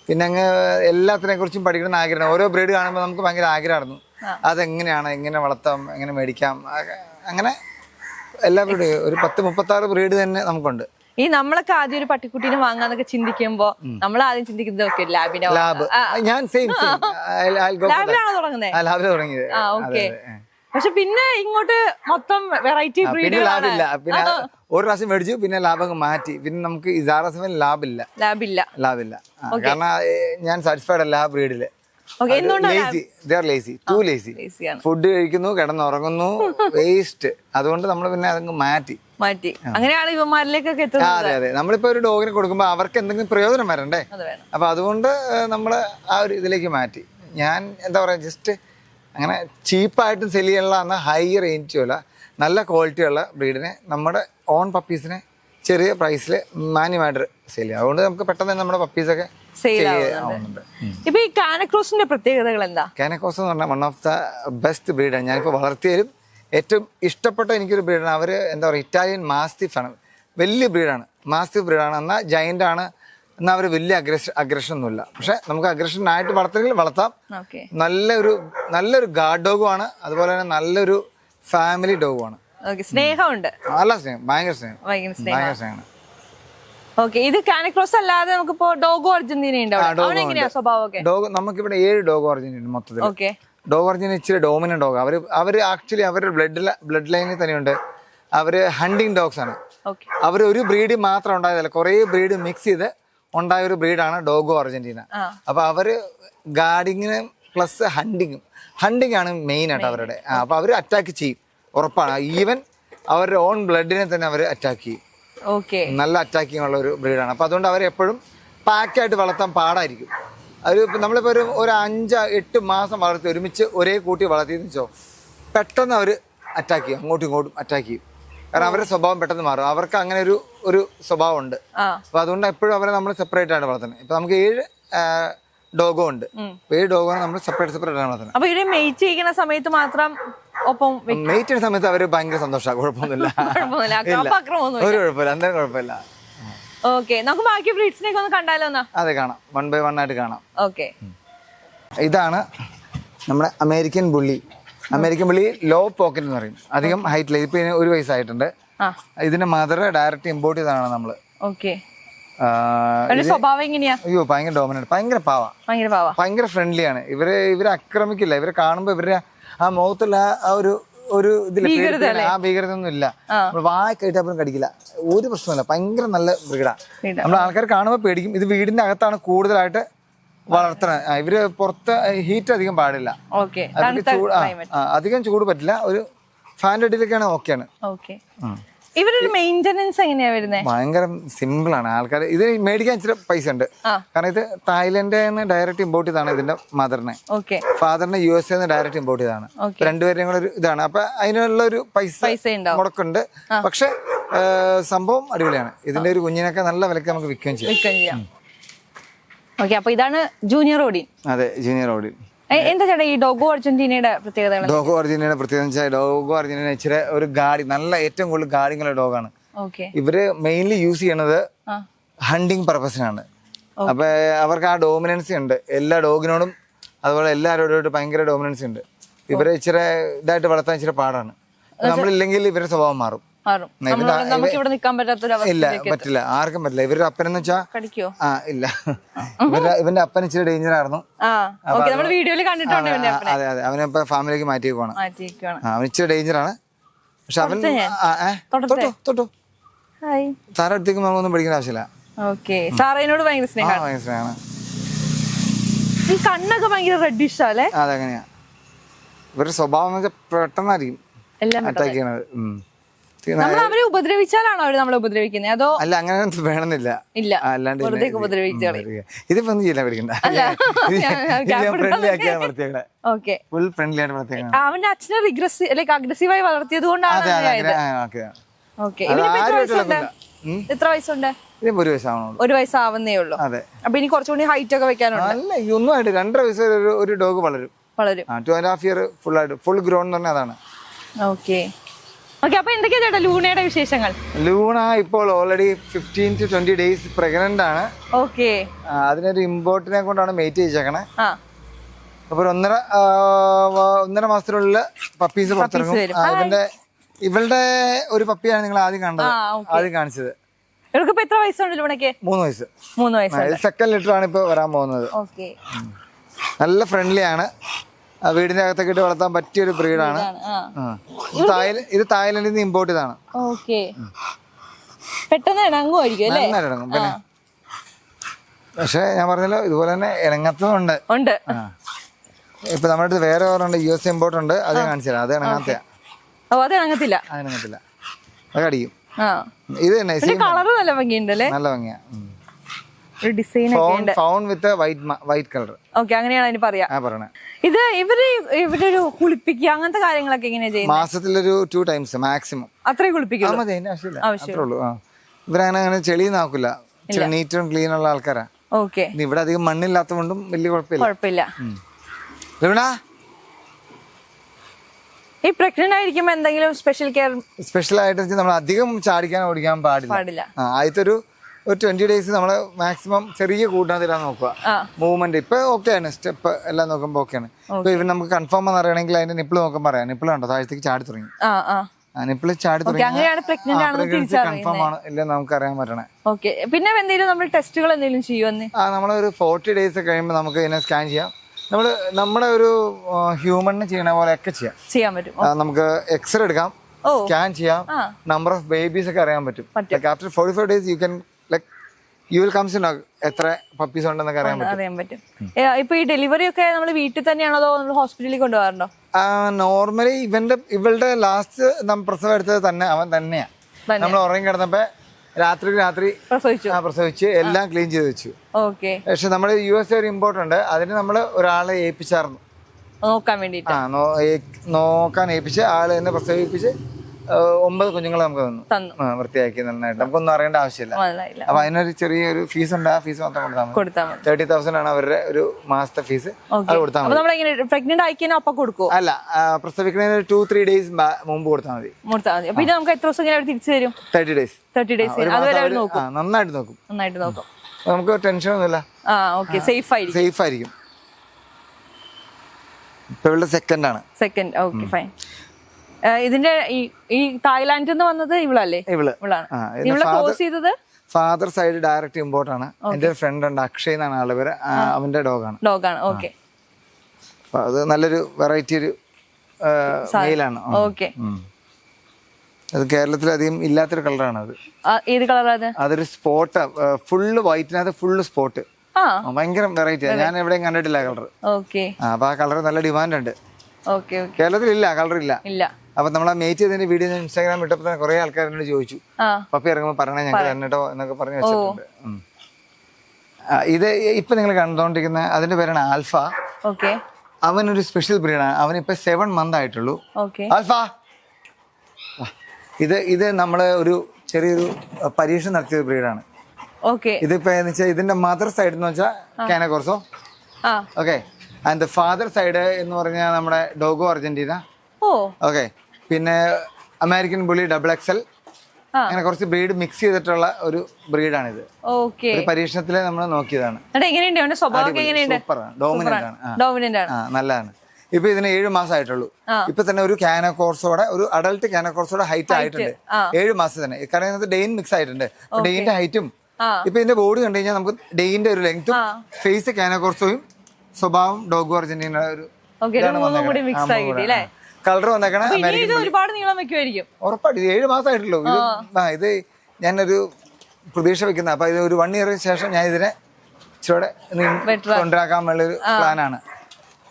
Speaker 2: പിന്നെ അങ്ങ് എല്ലാത്തിനെ കുറിച്ചും പഠിക്കണം ആഗ്രഹം. ഓരോ ബ്രീഡ് കാണുമ്പോൾ നമുക്ക് ഭയങ്കര ആഗ്രഹമായിരുന്നു. അതെങ്ങനെയാണ് എങ്ങനെ വളർത്താം എങ്ങനെ മേടിക്കാം അങ്ങനെ എല്ലാ ബ്രീഡ് ഒരു പത്ത് മുപ്പത്താറ് ബ്രീഡ് തന്നെ നമുക്കുണ്ട്.
Speaker 1: ഈ നമ്മളൊക്കെ ആദ്യം ഒരു പട്ടിക്കുട്ടീനെ വാങ്ങാന്നൊക്കെ ചിന്തിക്കുമ്പോ നമ്മൾ ആദ്യം ചിന്തിക്കുന്നത് ഓക്കെ ലാബിനെ
Speaker 2: ലാബ്. ഞാൻ സെയിം
Speaker 1: ലാബിലാണോ തുടങ്ങുന്നത്
Speaker 2: തുടങ്ങിയത്.
Speaker 1: ആ ഓക്കെ. പക്ഷെ പിന്നെ ഇങ്ങോട്ട് മൊത്തം വെറൈറ്റി ബ്രീഡ്
Speaker 2: ലാബില്ല. പിന്നെ ഒരു പ്രാവശ്യം മേടിച്ചു പിന്നെ ലാഭം മാറ്റി. പിന്നെ നമുക്ക് ഇസാറ ലാബില്ല. ലാഭില്ല
Speaker 1: ലാബില്ല.
Speaker 2: ലാഭില്ല ആ, കാരണം ഞാൻ സാറ്റിസ്ഫൈഡ് അല്ല ആ
Speaker 1: ബ്രീഡിൽ
Speaker 2: ഫുഡ് കഴിക്കുന്നു കിടന്നുറങ്ങുന്നു വേസ്റ്റ് അതുകൊണ്ട് നമ്മൾ പിന്നെ അതങ്ങ് മാറ്റി.
Speaker 1: മാറ്റി. അങ്ങനെയാണ് ഇവന്മാരിലേക്കൊക്കെ എത്തുന്നത്
Speaker 2: അതെ അതെ. നമ്മളിപ്പോ ഒരു ഡോഗിനെ കൊടുക്കുമ്പോൾ അവർക്ക് എന്തെങ്കിലും പ്രയോജനം വരണ്ടേ? അപ്പൊ അതുകൊണ്ട് നമ്മൾ ആ ഒരു ഇതിലേക്ക് മാറ്റി. ഞാൻ എന്താ പറയാ ജസ്റ്റ് അങ്ങനെ ചീപ്പായിട്ടും സെൽ ചെയ്യാനുള്ള അന്ന് ഹൈ റേഞ്ചും അല്ല നല്ല ക്വാളിറ്റിയുള്ള ബ്രീഡിനെ നമ്മുടെ ഓൺ പപ്പീസിനെ ചെറിയ പ്രൈസിൽ മാന്യമായിട്ട് സെൽ ചെയ്യാം. അതുകൊണ്ട് നമുക്ക് പെട്ടെന്ന് തന്നെ നമ്മുടെ പപ്പീസൊക്കെ
Speaker 1: സെയിൽ
Speaker 2: ആവുന്നുണ്ട്
Speaker 1: ഇപ്പൊ ഈ കാനക്രോസിന്റെ പ്രത്യേകതകൾ എന്താ
Speaker 2: കാനക്രോസ് എന്ന് പറഞ്ഞാൽ വൺ ഓഫ് ദ ബെസ്റ്റ് ബ്രീഡാണ് ഞാനിപ്പോൾ വളർത്തിയാലും ഏറ്റവും ഇഷ്ടപ്പെട്ട എനിക്കൊരു ബ്രീഡാണ് അവർ എന്താ പറയുക ഇറ്റാലിയൻ മാസ്തിഫ് ആണ്. വലിയ ബ്രീഡാണ് മാസ്തിഫ് ബ്രീഡാണ് എന്നാൽ ജയന്റ് ആണ്. എന്നാൽ അവർ വലിയ അഗ്രഷൻ അഗ്രഷൻ ഒന്നുമില്ല. പക്ഷെ നമുക്ക് അഗ്രഷൻ ആയിട്ട് വളർത്തണമെങ്കിൽ വളർത്താം. നല്ലൊരു നല്ലൊരു ഗാർഡ് ഡോഗുമാണ് അതുപോലെ തന്നെ നല്ലൊരു ഫാമിലി ഡോഗുമാണ്
Speaker 1: സ്നേഹമുണ്ട്.
Speaker 2: നല്ല സ്നേഹം. ഭയങ്കര സ്നേഹം.
Speaker 1: ഭയങ്കര
Speaker 2: സ്നേഹമാണ്.
Speaker 1: ഓക്കെ ഇത് കാനക്രോസ് അല്ലാതെ നമുക്കിപ്പോ ഡോഗോ അർജന്റീന ഉണ്ട്
Speaker 2: ഡോഗ് നമുക്കിവിടെ ഏഴ് ഡോഗോ അർജന്റീന ഉണ്ട് മൊത്തത്തിൽ
Speaker 1: ഓക്കെ
Speaker 2: ഡോഗ് അർജന്റീന ഇച്ചിരി ഡോമിനന്റ് ഡോഗ് അവർ അവർ ആക്ച്വലി അവരുടെ ബ്ലഡ് ബ്ലഡ് ലൈനിൽ തന്നെയുണ്ട്. അവർ ഹണ്ടിങ് ഡോഗ്സ് ആണ്. അവർ ഒരു ബ്രീഡ് മാത്രം ഉണ്ടായതല്ല കുറേ ബ്രീഡ് മിക്സ് ചെയ്ത് ഉണ്ടായ ഒരു ബ്രീഡാണ് ഡോഗോ അർജന്റീന. അപ്പൊ അവർ ഗാർഡിങ്ങിന് പ്ലസ് ഹണ്ടിങ്ങും ഹണ്ടിങ് ആണ് മെയിൻ ആയിട്ട് അവരുടെ. അപ്പൊ അവർ അറ്റാക്ക് ചെയ്യും. ഉറപ്പാണ്. ഈവൻ അവരുടെ ഓൺ ബ്ലഡിനെ തന്നെ അവർ അറ്റാക്ക് ചെയ്യും. നല്ല അറ്റാക്കിംഗ് ഉള്ള ഒരു ബ്രീഡാണ് അപ്പൊ അതുകൊണ്ട് അവർ എപ്പോഴും പാക്കായിട്ട് വളർത്താൻ പാടായിരിക്കും. അവർ നമ്മളിപ്പോ നമ്മളിപ്പോൾ ഒരു ഒരു അഞ്ച് എട്ട് മാസം വളർത്തി ഒരുമിച്ച് ഒരേ കൂട്ടി വളർത്തിയെന്ന് വെച്ചോ പെട്ടെന്ന് അവർ അറ്റാക്ക് ചെയ്യും. അങ്ങോട്ടും ഇങ്ങോട്ടും അറ്റാക്ക് ചെയ്യും. കാരണം അവരുടെ സ്വഭാവം പെട്ടെന്ന് മാറും. അവർക്ക് അങ്ങനെ ഒരു ഒരു സ്വഭാവം ഉണ്ട്. അപ്പൊ അതുകൊണ്ട് എപ്പോഴും അവരെ നമ്മൾ സെപ്പറേറ്റ് ആണ് വളർത്തുന്നത് ഇപ്പൊ നമുക്ക് ഏഴ് ഡോഗോ ഉണ്ട്. ഏഴ് ഡോഗോ നമ്മൾ സെപ്പറേറ്റ് സെപ്പറേറ്റ് ആണ് വളർത്തുന്നത്.
Speaker 1: അപ്പൊ ഇവരെ മെയ്റ്റ് ചെയ്യുന്ന സമയത്ത് മാത്രം ഒപ്പം
Speaker 2: മെയ്റ്റിന് സമയത്ത് അവർ ഭയങ്കര സന്തോഷമാണ്. കുഴപ്പമൊന്നുമില്ല. ഒരു കുഴപ്പമില്ല. എന്തായാലും കുഴപ്പമില്ല.
Speaker 1: ഓക്കെ. നമുക്ക് ബാക്കി ബ്രീഡ്സിനെയൊക്കെ ഒന്ന് കണ്ടാലോ
Speaker 2: അതെ കാണാം. വൺ ബൈ വൺ ആയിട്ട് കാണാം.
Speaker 1: ഓക്കെ.
Speaker 2: ഇതാണ് നമ്മുടെ American bully American bully low pocket എന്ന് പറയും. അധികം ഹൈറ്റില്ല ഇപ്പൊ ഇതിന് ഒരു വയസ്സായിട്ടുണ്ട്. ഇതിന്റെ മദർ ഡയറക്റ്റ് ഇമ്പോർട്ട് ചെയ്താണ് നമ്മൾ.
Speaker 1: ഓക്കെ. സ്വഭാവം എങ്ങനെയാ?
Speaker 2: അയ്യോ ഭയങ്കര ഡോമിനന്റ് ഭയങ്കര പാവ.
Speaker 1: ഭയങ്കര പാവാ.
Speaker 2: ഭയങ്കര ഫ്രണ്ട്ലി ആണ്. ഇവർ ഇവരെ ആക്രമിക്കില്ല. ഇവരെ കാണുമ്പോ ഇവരുടെ ആ മുഖത്തുള്ള ആ- ഒരു ഒരു ഇതില്ല ആ ഭീകരത ഒന്നും ഇല്ല വായ കയറ്റപ്പുറം കടിക്കില്ല. ഒരു പ്രശ്നമില്ല ഭയങ്കര നല്ല
Speaker 1: ബ്രീഡാണ്
Speaker 2: നമ്മൾ ആൾക്കാർ കാണുമ്പോൾ പേടിക്കും. ഇത് വീടിന്റെ അകത്താണ് കൂടുതലായിട്ട് വളർത്തണം. ഇവർ പുറത്ത് ഹീറ്റ് അധികം പാടില്ല. ചൂട് അധികം ചൂട് പറ്റില്ല. ഒരു ഫാന്റെ അടിയിലൊക്കെയാണ് ഓക്കെയാണ്.
Speaker 1: ഓക്കെ. ഇവരൊരു മെയിന്റനൻസ് എങ്ങനെയാ വരുന്നത്
Speaker 2: ഭയങ്കര സിമ്പിൾ ആണ്. ആൾക്കാർ ഇത് മേടിക്കാൻ ഇച്ചിരി പൈസ ഉണ്ട്. കാരണം ഇത് തായ്ലൻഡിൽ നിന്ന് ഡയറക്റ്റ് ഇമ്പോർട്ട് ചെയ്താണ് ഇതിന്റെ മദറിനെ
Speaker 1: ഓക്കെ
Speaker 2: ഫാദറിനെ യു എസ് നിന്ന് ഡയറക്റ്റ് ഇമ്പോർട്ട് ചെയ്താണ് രണ്ടുപേരും കൂടെ ഒരു ഇതാണ്. അപ്പൊ അതിനുള്ള ഒരു പൈസ മുടക്കുണ്ട് പക്ഷെ സംഭവം അടിപൊളിയാണ്. ഇതിന്റെ ഒരു കുഞ്ഞിനൊക്കെ നല്ല വിലക്ക് നമുക്ക് വിൽക്കുകയും ചെയ്യാം.
Speaker 1: ഓക്കെ അപ്പൊ ഇതാണ് ജൂനിയർ ഓഡിൻ
Speaker 2: അതെ ജൂനിയർ ഓടി
Speaker 1: എന്താ ചേട്ടാ ഈ ഡോഗോ അർജന്റീനയുടെ പ്രത്യേകതകൾ
Speaker 2: ഡോഗോ അർജന്റീനയുടെ പ്രത്യേകത വെച്ചാൽ ഡോഗോ അർജന്റീന ഇച്ചിരി ഒരു ഗാഡി നല്ല ഏറ്റവും കൂടുതൽ ഗാഡിങ്ങുള്ള ഡോഗാണ്. ഇവർ മെയിൻലി യൂസ് ചെയ്യണത് ഹണ്ടിങ് പർപ്പസിനാണ്. അപ്പൊ അവർക്ക് ആ ഡോമിനൻസി ഉണ്ട്. എല്ലാ ഡോഗിനോടും അതുപോലെ എല്ലാവരോടും ഭയങ്കര ഡോമിനൻസി ഉണ്ട്. ഇവരെ ഇച്ചിരി ഇതായിട്ട് വളർത്താൻ ഇച്ചിരി പാടാണ്. നമ്മളില്ലെങ്കിൽ ഇവരുടെ സ്വഭാവം മാറും.
Speaker 1: മാറും. നമ്മൾ നമുക്ക് ഇവിടെ നിൽക്കാൻ പറ്റാത്തൊരു
Speaker 2: ഇല്ല പറ്റില്ല. ആർക്കും പറ്റില്ല. ഇവരുടെ അപ്പനെന്ന് വെച്ചാ
Speaker 1: കടിക്കോ?
Speaker 2: ആ ഇല്ല. ഇവരുടെ ഇവന്റെ അപ്പൻ ഇച്ചിരി ഡേഞ്ചർ ആയിരുന്നു.
Speaker 1: വീഡിയോയിൽ കണ്ടിട്ടുണ്ട്
Speaker 2: അതെ അതെ അവനെ ഇപ്പൊ ഫാമിലിക്ക് മാറ്റി പോകണം
Speaker 1: മാറ്റിയിരിക്കുവാണ്
Speaker 2: അവൻ ഇച്ചിരി ഡേഞ്ചർ ആണ്. പക്ഷെ അവൻ? തൊട്ടോ തൊട്ടോ. സാറെ അടുത്തേക്ക് നമുക്കൊന്നും പഠിക്കേണ്ട ആവശ്യമില്ല.
Speaker 1: ഓക്കെ. സാറേനോട് ഭയങ്കര ഈ കണ്ണൊക്കെ ഭയങ്കര റെഡിഷ് അല്ലേ
Speaker 2: അതെങ്ങനെയാ ഇവരുടെ സ്വഭാവം എന്ന് വെച്ചാൽ പെട്ടെന്നായിരിക്കും അറ്റാക്ക് ചെയ്യണത്.
Speaker 1: നമ്മൾ അവരെ ഉപദ്രവിച്ചാലാണോ അവർ നമ്മളെ ഉപദ്രവിക്കുന്നത് അതോ
Speaker 2: അല്ല അങ്ങനെ വേണമെന്നില്ല.
Speaker 1: ഇല്ല.
Speaker 2: അല്ലാണ്ട്
Speaker 1: വെറുതെ ഉപദ്രവിച്ച് കളയും.
Speaker 2: ഇതിപ്പോ ഒന്നും പഠിക്കണ്ട
Speaker 1: ഓക്കെ.
Speaker 2: ഫുൾ ഫ്രണ്ട്ലി ആയിട്ട്
Speaker 1: അവന്റെ അച്ഛനെ റിഗ്രസീവ് ലൈക്ക് അഗ്രസീവായി വളർത്തിയത് കൊണ്ടാണ് ഓക്കെ. എത്ര വയസ്സുണ്ട്. എത്ര
Speaker 2: ഒരു വയസ്സാവണുള്ളൂ.
Speaker 1: ഒരു വയസ്സാവുന്നേ ഉള്ളൂ.
Speaker 2: അതെ.
Speaker 1: അപ്പൊ ഇനി കുറച്ചുകൂടി ഹൈറ്റ് ഒക്കെ വെക്കാനുണ്ട്.
Speaker 2: അല്ല ഈ ഒന്നും ആയിട്ട് രണ്ടര വയസ്സ് ഒരു ഡോഗ് വളരും.
Speaker 1: വളരും.
Speaker 2: Two and half year full ആയിട്ട് ഫുൾ ഗ്രോൺ എന്ന് പറഞ്ഞാൽ അതാണ്.
Speaker 1: ഓക്കെ. ഓക്കെ അപ്പൊ എന്തൊക്കെയാ ചേട്ടാ ലൂണയുടെ വിശേഷങ്ങൾ?
Speaker 2: ലൂണ ഇപ്പോൾ already fifteen to twenty days pregnant ആണ്.
Speaker 1: ഓക്കെ
Speaker 2: അതിനൊരു ഇമ്പോർട്ടിനെ കൊണ്ടാണ് മെയ്റ്റ് ചെയ്തേക്കണേ
Speaker 1: ആ.
Speaker 2: അപ്പൊ ഒന്നര ഒന്നര മാസത്തിനുള്ളിൽ പപ്പീസ് പുറത്തിറങ്ങും. അതിന്റെ ഇവളുടെ ഒരു പപ്പിയാണ് നിങ്ങൾ ആദ്യം കണ്ടത്. ആദ്യം കാണിച്ചത്.
Speaker 1: ഇവർക്ക് എത്ര വയസ്സുണ്ട് ലൂണയ്ക്ക്?
Speaker 2: മൂന്ന് വയസ്സ്.
Speaker 1: മൂന്ന് വയസ്സ്
Speaker 2: സെക്കൻഡ് ലിറ്റർ ആണ് ഇപ്പൊ വരാൻ പോകുന്നത്. നല്ല ഫ്രണ്ട്ലി ആണ്. വീടിന്റെ അകത്തൊക്കെ ഇട്ട് വളർത്താൻ പറ്റിയ ഒരു ബ്രീഡാണ് ഇത് തായ്ലൻഡിൽ നിന്ന് ഇമ്പോർട്ട് ചെയ്താണ്
Speaker 1: ഓക്കെ. പെട്ടെന്ന് ഇണങ്ങുമായിരിക്കും അല്ലേ?
Speaker 2: ഇറങ്ങും പിന്നെ പക്ഷെ ഞാൻ പറഞ്ഞല്ലോ ഇതുപോലെ തന്നെ ഇണങ്ങത്തുണ്ട്
Speaker 1: ഉണ്ട്.
Speaker 2: ഇപ്പൊ നമ്മുടെ അടുത്ത് വേറെ ഓരോണ്ട് യു എസ് ഇമ്പോർട്ട് ഉണ്ട് അത് കാണിച്ചില്ല അത് ഇണങ്ങാത്ത
Speaker 1: ഓ അത് ഇണങ്ങത്തില്ല.
Speaker 2: അത് ഇണങ്ങത്തില്ല. അത് കടിക്കും.
Speaker 1: ആ.
Speaker 2: ഇത് തന്നെ
Speaker 1: കളറ് നല്ല ഭംഗിയുണ്ടല്ലേ?
Speaker 2: നല്ല ഭംഗിയാ.
Speaker 1: ഒരു design
Speaker 2: with white white colour
Speaker 1: okay അങ്ങനെയാണ് അതിന് പറയാ. ഇത് ഇവർ ഇവരുടെ ഒരു കുളിപ്പിക്കുക അങ്ങനത്തെ കാര്യങ്ങളൊക്കെ എങ്ങനെയാ ചെയ്യുന്നത്
Speaker 2: മാസത്തിലൊരു ടു ടൈംസ് മാക്സിമം
Speaker 1: അത്രേ കുളിപ്പിക്കുള്ളൂ
Speaker 2: ഇവരങ്ങനെ അങ്ങനെ ചെളി നാക്കൂല നീറ്റും ക്ലീൻ ഉള്ള ആൾക്കാരാ.
Speaker 1: ഓക്കെ
Speaker 2: ഇവിടെ അധികം മണ്ണില്ലാത്തതുകൊണ്ടും വലിയ കുഴപ്പമില്ല.
Speaker 1: കുഴപ്പമില്ല. ഈ പ്രഗ്നന്റ് ആയിരിക്കുമ്പോ എന്തെങ്കിലും സ്പെഷ്യൽ കെയർ
Speaker 2: സ്പെഷ്യൽ ആയിട്ട് നമ്മൾ അധികം ചാടിക്കാൻ ഓടിക്കാൻ പാടില്ല.
Speaker 1: പാടില്ല.
Speaker 2: ആദ്യത്തെ ഒരു ഒരു ട്വന്റി ഡേയ്സ് നമ്മൾ മാക്സിമം ചെറിയ കൂട്ടാതിരാ തരാൻ നോക്കുക മൂവ്മെന്റ് ഇപ്പൊ ഓക്കെ ആണ് സ്റ്റെപ്പ് എല്ലാം നോക്കുമ്പോൾ ഓക്കെ ആണ്. ഇപ്പൊ ഇവൻ നമുക്ക് കൺഫേം എന്ന് അറിയണമെങ്കിൽ അതിന്റെ നിപ്പിൾ നോക്കാൻ പറയാം നിപ്പിൾ ഉണ്ടോ താഴത്തേക്ക് ചാടി തുടങ്ങി. നിപ്പിൾ ചാടി
Speaker 1: തുടങ്ങി
Speaker 2: കൺഫേം ആണ്. ഇല്ലെന്ന് നമുക്ക് അറിയാൻ പറ്റണേ.
Speaker 1: ഓക്കെ പിന്നെ എന്തെങ്കിലും നമ്മൾ ടെസ്റ്റുകൾ എന്തെങ്കിലും ചെയ്യുമെന്ന്
Speaker 2: ആ നമ്മളൊരു ഫോർട്ടി ഡേയ്സ് കഴിയുമ്പോൾ നമുക്ക് ഇതിനെ സ്കാൻ ചെയ്യാം. നമ്മൾ നമ്മുടെ ഒരു ഹ്യൂമണിന് ചെയ്യണ ഒക്കെ ചെയ്യാം.
Speaker 1: ചെയ്യാൻ പറ്റും.
Speaker 2: നമുക്ക് എക്സ്റേ എടുക്കാം. സ്കാൻ ചെയ്യാം. നമ്പർ ഓഫ് ബേബീസ് ഒക്കെ അറിയാൻ പറ്റും. After forty five days you like you will comes എത്ര പപ്പീസ് ഉണ്ടെന്നൊക്കെ അറിയാൻ പറ്റും.
Speaker 1: അറിയാൻ പറ്റും. ഇപ്പൊ ഈ ഡെലിവറി ഒക്കെ നമ്മൾ വീട്ടിൽ തന്നെയാണോ അതോ നമ്മൾ ഹോസ്പിറ്റലിൽ കൊണ്ടുപോകാറുണ്ടോ?
Speaker 2: നോർമലി ഇവന്റെ ഇവളുടെ ലാസ്റ്റ് പ്രസവം എടുത്തത് തന്നെ അവൻ തന്നെയാ. നമ്മൾ ഉറങ്ങി കിടന്നപ്പോ രാത്രി രാത്രി
Speaker 1: പ്രസവിച്ചു.
Speaker 2: എല്ലാം ക്ലീൻ ചെയ്ത് വെച്ചു.
Speaker 1: ഓക്കെ.
Speaker 2: പക്ഷെ നമ്മൾ യു എസ് ഒരു ഇമ്പോർട്ട് ഉണ്ട്. അതിന് നമ്മൾ ഒരാളെ ഏൽപ്പിച്ചായിരുന്നു
Speaker 1: നോക്കാൻ വേണ്ടിട്ട്
Speaker 2: ആ നോക്കാൻ ഏൽപ്പിച്ച് ആളെ തന്നെ പ്രസവിപ്പിച്ച് ഒമ്പത് കുഞ്ഞുങ്ങളെ നമുക്ക് തന്നു. വൃത്തിയാക്കി നന്നായിട്ട്. നമുക്കൊന്നും അറിയേണ്ട ആവശ്യമില്ല. അപ്പൊ അതിനൊരു ചെറിയൊരു ഫീസ് ഉണ്ട് ആ ഫീസ് മാത്രം കൊടുത്താൽ മതി. തേർട്ടി തൗസൻഡ് ആണ് അവരുടെ ഒരു മാസത്തെ ഫീസ്. അത് കൊടുത്താൽ മതി.
Speaker 1: പ്രഗ്നന്റ് ആയിക്കഴിഞ്ഞാൽ അപ്പൊ കൊടുക്കുവോ?
Speaker 2: അല്ല പ്രസവിക്കുന്നതിന് ടു ത്രീ ഡേയ്സ് മുമ്പ് കൊടുത്താൽ മതി.
Speaker 1: പിന്നെ നമുക്ക് എത്ര ദിവസം തിരിച്ചു തരും?
Speaker 2: തേർട്ടി ഡേയ്സ്
Speaker 1: തേർട്ടി ഡേയ്സ്
Speaker 2: നന്നായിട്ട് നോക്കും.
Speaker 1: നന്നായിട്ട് നോക്കും.
Speaker 2: നമുക്ക് ടെൻഷൻ ഒന്നുമില്ല.
Speaker 1: സേഫ് ആയിരിക്കും.
Speaker 2: സേഫ് ആയിരിക്കും. ഇപ്പൊ ഇവളുടെ സെക്കൻഡ് ആണ്.
Speaker 1: സെക്കൻഡ് ഓക്കെ ഫൈൻ ഇതിന്റെ ഈ തായ്ലാന്റ് തായ്ലാന്റിൽ നിന്ന് വന്നത് ഇവളല്ലേ?
Speaker 2: ഇവൾ.
Speaker 1: ഇവളെ ക്ലോസ് ചെയ്തത്?
Speaker 2: ഫാദർ സൈഡ് ഡയറക്റ്റ് ഇമ്പോർട്ട് ആണ്. എന്റെ ഫ്രണ്ട് ഉണ്ട് അക്ഷയ് എന്നാണ് ആളുടെ പേര് അവന്റെ ഡോഗാണ്
Speaker 1: ഡോഗാണ് ഓക്കെ
Speaker 2: അത് നല്ലൊരു വെറൈറ്റി ഒരു മെയിലാണ്
Speaker 1: ഓക്കെ
Speaker 2: അത് കേരളത്തിൽ അധികം ഇല്ലാത്തൊരു കളറാണ് അത്.
Speaker 1: ഏത് കളറാണ് അത്?
Speaker 2: അതൊരു സ്പോട്ട് ഫുള്ള് വൈറ്റിനകത്ത് ഫുള്ള് സ്പോട്ട് ഭയങ്കര വെറൈറ്റി ഞാൻ എവിടെയും കണ്ടിട്ടില്ല കളർ
Speaker 1: ഓക്കെ
Speaker 2: അപ്പൊ ആ കളർ നല്ല ഡിമാൻഡ് ഉണ്ട്. കേരളത്തിൽ ഇല്ല കളർ ഇല്ല.
Speaker 1: ഇല്ല.
Speaker 2: അപ്പൊ നമ്മൾ ആ മേറ്റ് ചെയ്തതിന്റെ വീഡിയോ ഞാൻ ഇൻസ്റ്റാഗ്രാം ഇട്ടപ്പോൾ തന്നെ കുറെ ആൾക്കാർ എന്നോട് ചോദിച്ചു. പപ്പി ഇറങ്ങുമ്പോൾ പറഞ്ഞേ ഞങ്ങൾ തന്നെട്ടോ? എന്നൊക്കെ പറഞ്ഞു വെച്ചിട്ടുണ്ട്. ഇത് ഇപ്പൊ നിങ്ങൾ കണ്ടുകൊണ്ടിരിക്കുന്ന അതിന്റെ പേരാണ് ആൽഫ.
Speaker 1: ഓക്കെ.
Speaker 2: അവനൊരു സ്പെഷ്യൽ ബ്രീഡാണ് ഇപ്പൊ സെവൻ മന്ത് ആയിട്ടുള്ളൂ. ആൽഫ! ഇത് ഇത് നമ്മൾ ഒരു ചെറിയൊരു പരീക്ഷ നടത്തിയ ബ്രീഡാണ് ഇതിപ്പോ ഇതിന്റെ മദർ സൈഡ് എന്ന് വെച്ചാൽ Cane Corso okay. And father side എന്ന് പറഞ്ഞാൽ നമ്മുടെ ഡോഗോ അർജന്റീന.
Speaker 1: ഓ.
Speaker 2: ഓക്കെ. പിന്നെ അമേരിക്കൻ ബുള്ളി ഡബിൾ എക്സൽ. അങ്ങനെ കുറച്ച് ബ്രീഡ് മിക്സ് ചെയ്തിട്ടുള്ള ഒരു ബ്രീഡാണ്
Speaker 1: ഇത്
Speaker 2: ഒരു പരീക്ഷണത്തിൽ നമ്മൾ നോക്കിയതാണ്. ഡോമിനന്റ് ആണ്. നല്ലതാണ്. ഇപ്പൊ ഇതിന് ഏഴ് മാസം ആയിട്ടുള്ളൂ ഇപ്പൊ തന്നെ ഒരു കാനക്കോർസോടെ ഒരു അഡൽട്ട് കാനക്കോർസോടെ ഹൈറ്റ് ആയിട്ടുണ്ട്. ഏഴു മാസം തന്നെ. കാരണം ഇതിനകത്ത് ഡെയിൻ മിക്സ് ആയിട്ടുണ്ട്. ഡെയിന്റെ ഹൈറ്റും ഇപ്പൊ ഇതിന്റെ ബോഡി കണ്ടു കഴിഞ്ഞാൽ നമുക്ക് ഡെയിന്റെ ഒരു ലെങ്ത്തും ഫേസ് കാനക്കോർസോയും സ്വഭാവം ഡോഗ് അർജന്റീന ഒരു
Speaker 1: ഇതാണ് മൂന്നും
Speaker 2: കളർ വന്നേക്കണ
Speaker 1: ഇത് ഒരുപാട് നീളം വെക്കുമായിരിക്കും
Speaker 2: ഉറപ്പായിട്ട് ഏഴ് മാസമായിട്ടുള്ളൂ ഇത് ആ. ഇത് ഞാനൊരു പ്രതീക്ഷ വെക്കുന്ന. അപ്പൊ ഇത് ഒരു വൺ ഇയർ ശേഷം ഞാൻ ഇതിനെ ഇച്ചിരി
Speaker 1: കൊണ്ടുവരാക്കാൻ
Speaker 2: വേണ്ട ഒരു പ്ലാനാണ്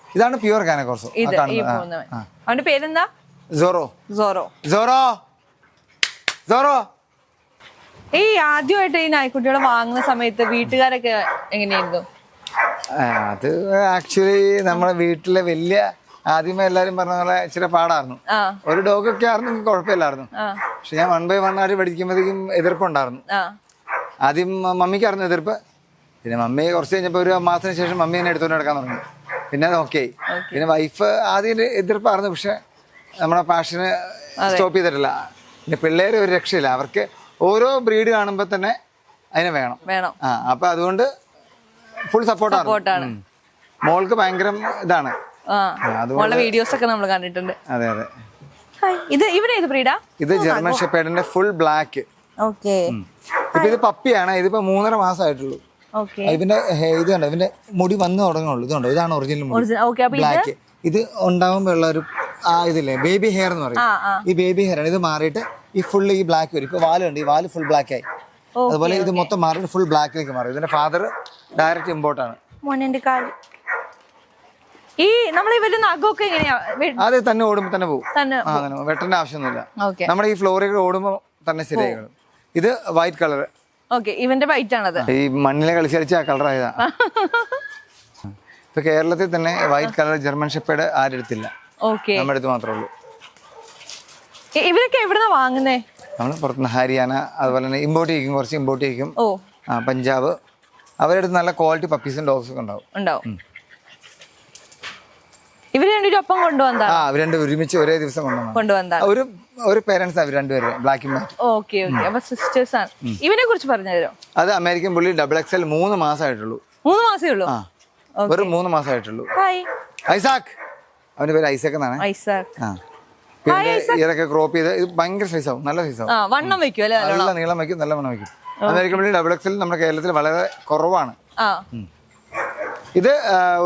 Speaker 2: ഇതാണ് പ്യുവർ കാനക്കോർസോ
Speaker 1: അവന്റെ പേരെന്താ?
Speaker 2: സോറോ
Speaker 1: സോറോ
Speaker 2: സോറോ സോറോ
Speaker 1: ഈ ആദ്യമായിട്ട് ഈ നായ്ക്കുട്ടികളെ വാങ്ങുന്ന സമയത്ത് വീട്ടുകാരൊക്കെ എങ്ങനെയായിരുന്നു?
Speaker 2: അത് ആക്ച്വലി നമ്മളെ വീട്ടിലെ വലിയ ആദ്യമേ എല്ലാരും പറഞ്ഞ പോലെ ഇച്ചിരി പാടായിരുന്നു. ഒരു ഡോഗ് ഒക്കെ ആയിരുന്നെങ്കിൽ കുഴപ്പമില്ലായിരുന്നു. പക്ഷെ ഞാൻ വൺ ബൈ വൺ ആര് പഠിക്കുമ്പോഴത്തേക്കും എതിർപ്പുണ്ടായിരുന്നു. ആദ്യം മമ്മിക്കായിരുന്നു എതിർപ്പ്. പിന്നെ മമ്മി കുറച്ച് കഴിഞ്ഞപ്പോൾ ഒരു മാസത്തിന് ശേഷം മമ്മി എന്നെ എടുത്തോണ്ട് നടക്കാൻ തുടങ്ങി. പിന്നെ അത് ഓക്കെ പിന്നെ വൈഫ് ആദ്യം എതിർപ്പായിരുന്നു പക്ഷെ നമ്മുടെ പാഷന് സ്റ്റോപ്പ് ചെയ്തിട്ടില്ല. പിന്നെ പിള്ളേരെ ഒരു രക്ഷയില്ല. അവർക്ക് ഓരോ ബ്രീഡ് കാണുമ്പോൾ തന്നെ അതിനെ വേണം.
Speaker 1: വേണം.
Speaker 2: ആ അപ്പൊ അതുകൊണ്ട് ഫുൾ സപ്പോർട്ടാണ് മോൾക്ക് ഭയങ്കര ഇതാണ്. അതുകൊണ്ട്
Speaker 1: വീഡിയോസ് ഒക്കെ നമ്മൾ കണ്ടിട്ടുണ്ട്.
Speaker 2: അതെ അതെ.
Speaker 1: ഹായ്. ഇത് ഇവിടെ ഏത് ബ്രീഡാ?
Speaker 2: ഇത് ജർമ്മൻ ഷെപ്പേർഡിന്റെ ഫുൾ ബ്ലാക്ക്
Speaker 1: ഓക്കെ.
Speaker 2: ഇപ്പൊ ഇത് പപ്പിയാണ് ഇതിപ്പോ മൂന്നര മാസമായിട്ടുള്ളൂ
Speaker 1: ഓക്കെ.
Speaker 2: ഇതിന്റെ ഇത് കണ്ടോ ഇതിന്റെ മുടി വന്ന് തുടങ്ങുള്ളൂ. ഇതുണ്ടോ ഇതാണ് ഒറിജിനൽ മുടി.
Speaker 1: ഇത്?
Speaker 2: ബ്ലാക്ക് ഇത് ഉണ്ടാവുമ്പോ ഉള്ള ഒരു ആ ഇതില്ലേ ബേബി ഹെയർ എന്ന് പറയും. ഈ ബേബി ഹെയർ ആണ്. ഇത് മാറിയിട്ട് ഈ ഫുൾ ഈ ബ്ലാക്ക് വരും. ഇപ്പൊ വാലുണ്ട് ഈ വാൽ ഫുൾ ബ്ലാക്ക് ആയി. അതുപോലെ ഇത് മൊത്തം മാറിയിട്ട് ഫുൾ ബ്ലാക്കിലേക്ക് മാറും. ഇതിന്റെ ഫാദർ ഡയറക്റ്റ് ഇമ്പോർട്ടാണ് ആണ്.
Speaker 1: മോനെ കാൽ. ഈ നമ്മൾ ഇവരുടെ നഖമൊക്കെ എങ്ങനെയാ?
Speaker 2: അതെ തന്നെ ഓടുമ്പോ തന്നെ പോകും. വെട്ടേണ്ട ആവശ്യമൊന്നുമില്ല. നമ്മുടെ ഈ ഫ്ലോറിൽ ഓടുമ്പോ തന്നെ ശരിയായി ഇത് വൈറ്റ് കളർ.
Speaker 1: ഓക്കെ ഇവന്റെ വൈറ്റ് ആണത്.
Speaker 2: ഈ മണ്ണിലെ കളിച്ച് കളിച്ച് ആ കളർ ആയതാ ഇപ്പൊ കേരളത്തിൽ തന്നെ വൈറ്റ് കളർ ജർമ്മൻ ഷെപ്പേഡ്
Speaker 1: ആരെടുത്തില്ല
Speaker 2: നമ്മുടെ അടുത്ത് മാത്രമേ ഉള്ളൂ.
Speaker 1: ഇവരൊക്കെ എവിടുന്നാ വാങ്ങുന്നേ?
Speaker 2: നമ്മൾ പുറത്തുനിന്ന് ഹരിയാന അതുപോലെ തന്നെ ഇമ്പോർട്ട് ചെയ്യും കുറച്ച് ഇമ്പോർട്ട് ചെയ്യും
Speaker 1: ഓ.
Speaker 2: പഞ്ചാബ്. അവരുടെ നല്ല ക്വാളിറ്റി പപ്പീസും ഡോഗ്സും ഉണ്ടാവും.
Speaker 1: ഉണ്ടാവും. ഇവർ രണ്ടുപേരും ഒപ്പം കൊണ്ടുവന്നാ
Speaker 2: ആ അവർ രണ്ട് ഒരുമിച്ച് ഒരേ ദിവസം കൊണ്ടുവന്നു
Speaker 1: കൊണ്ടുവന്നാ
Speaker 2: ഒരു ഒരു പേരൻസ് അവർ രണ്ടുപേരും. Black and white
Speaker 1: okay okay അപ്പൊ സിസ്റ്റേഴ്സ് ആണ്. ഇവനെ കുറിച്ച് പറഞ്ഞുതരോ?
Speaker 2: അത് അമേരിക്കൻ പുള്ളി ഡബിൾ എക്സൽ മൂന്ന് മാസമായിട്ടുള്ളൂ
Speaker 1: മൂന്ന് മാസേ ഉള്ളൂ?
Speaker 2: ആ. വെറും മൂന്ന് മാസമായിട്ടുള്ളൂ ഐസാക്ക്. അവന്റെ പേര് ഐസക് എന്നാണ്.
Speaker 1: ഐസാക്ക്.
Speaker 2: ആ. പിന്നെ ഇതൊക്കെ ക്രോപ്പ് ചെയ്ത് ഇത് ഭയങ്കര സൈസാവും നല്ല
Speaker 1: സൈസാവും വണ്ണം വെക്കും
Speaker 2: നല്ല നീളം വെക്കും നല്ല വണ്ണം വെക്കും അമേരിക്കൻ പുള്ളി ഡബിൾ എക്സൽ നമ്മുടെ കേരളത്തിൽ വളരെ കുറവാണ്. ഇത്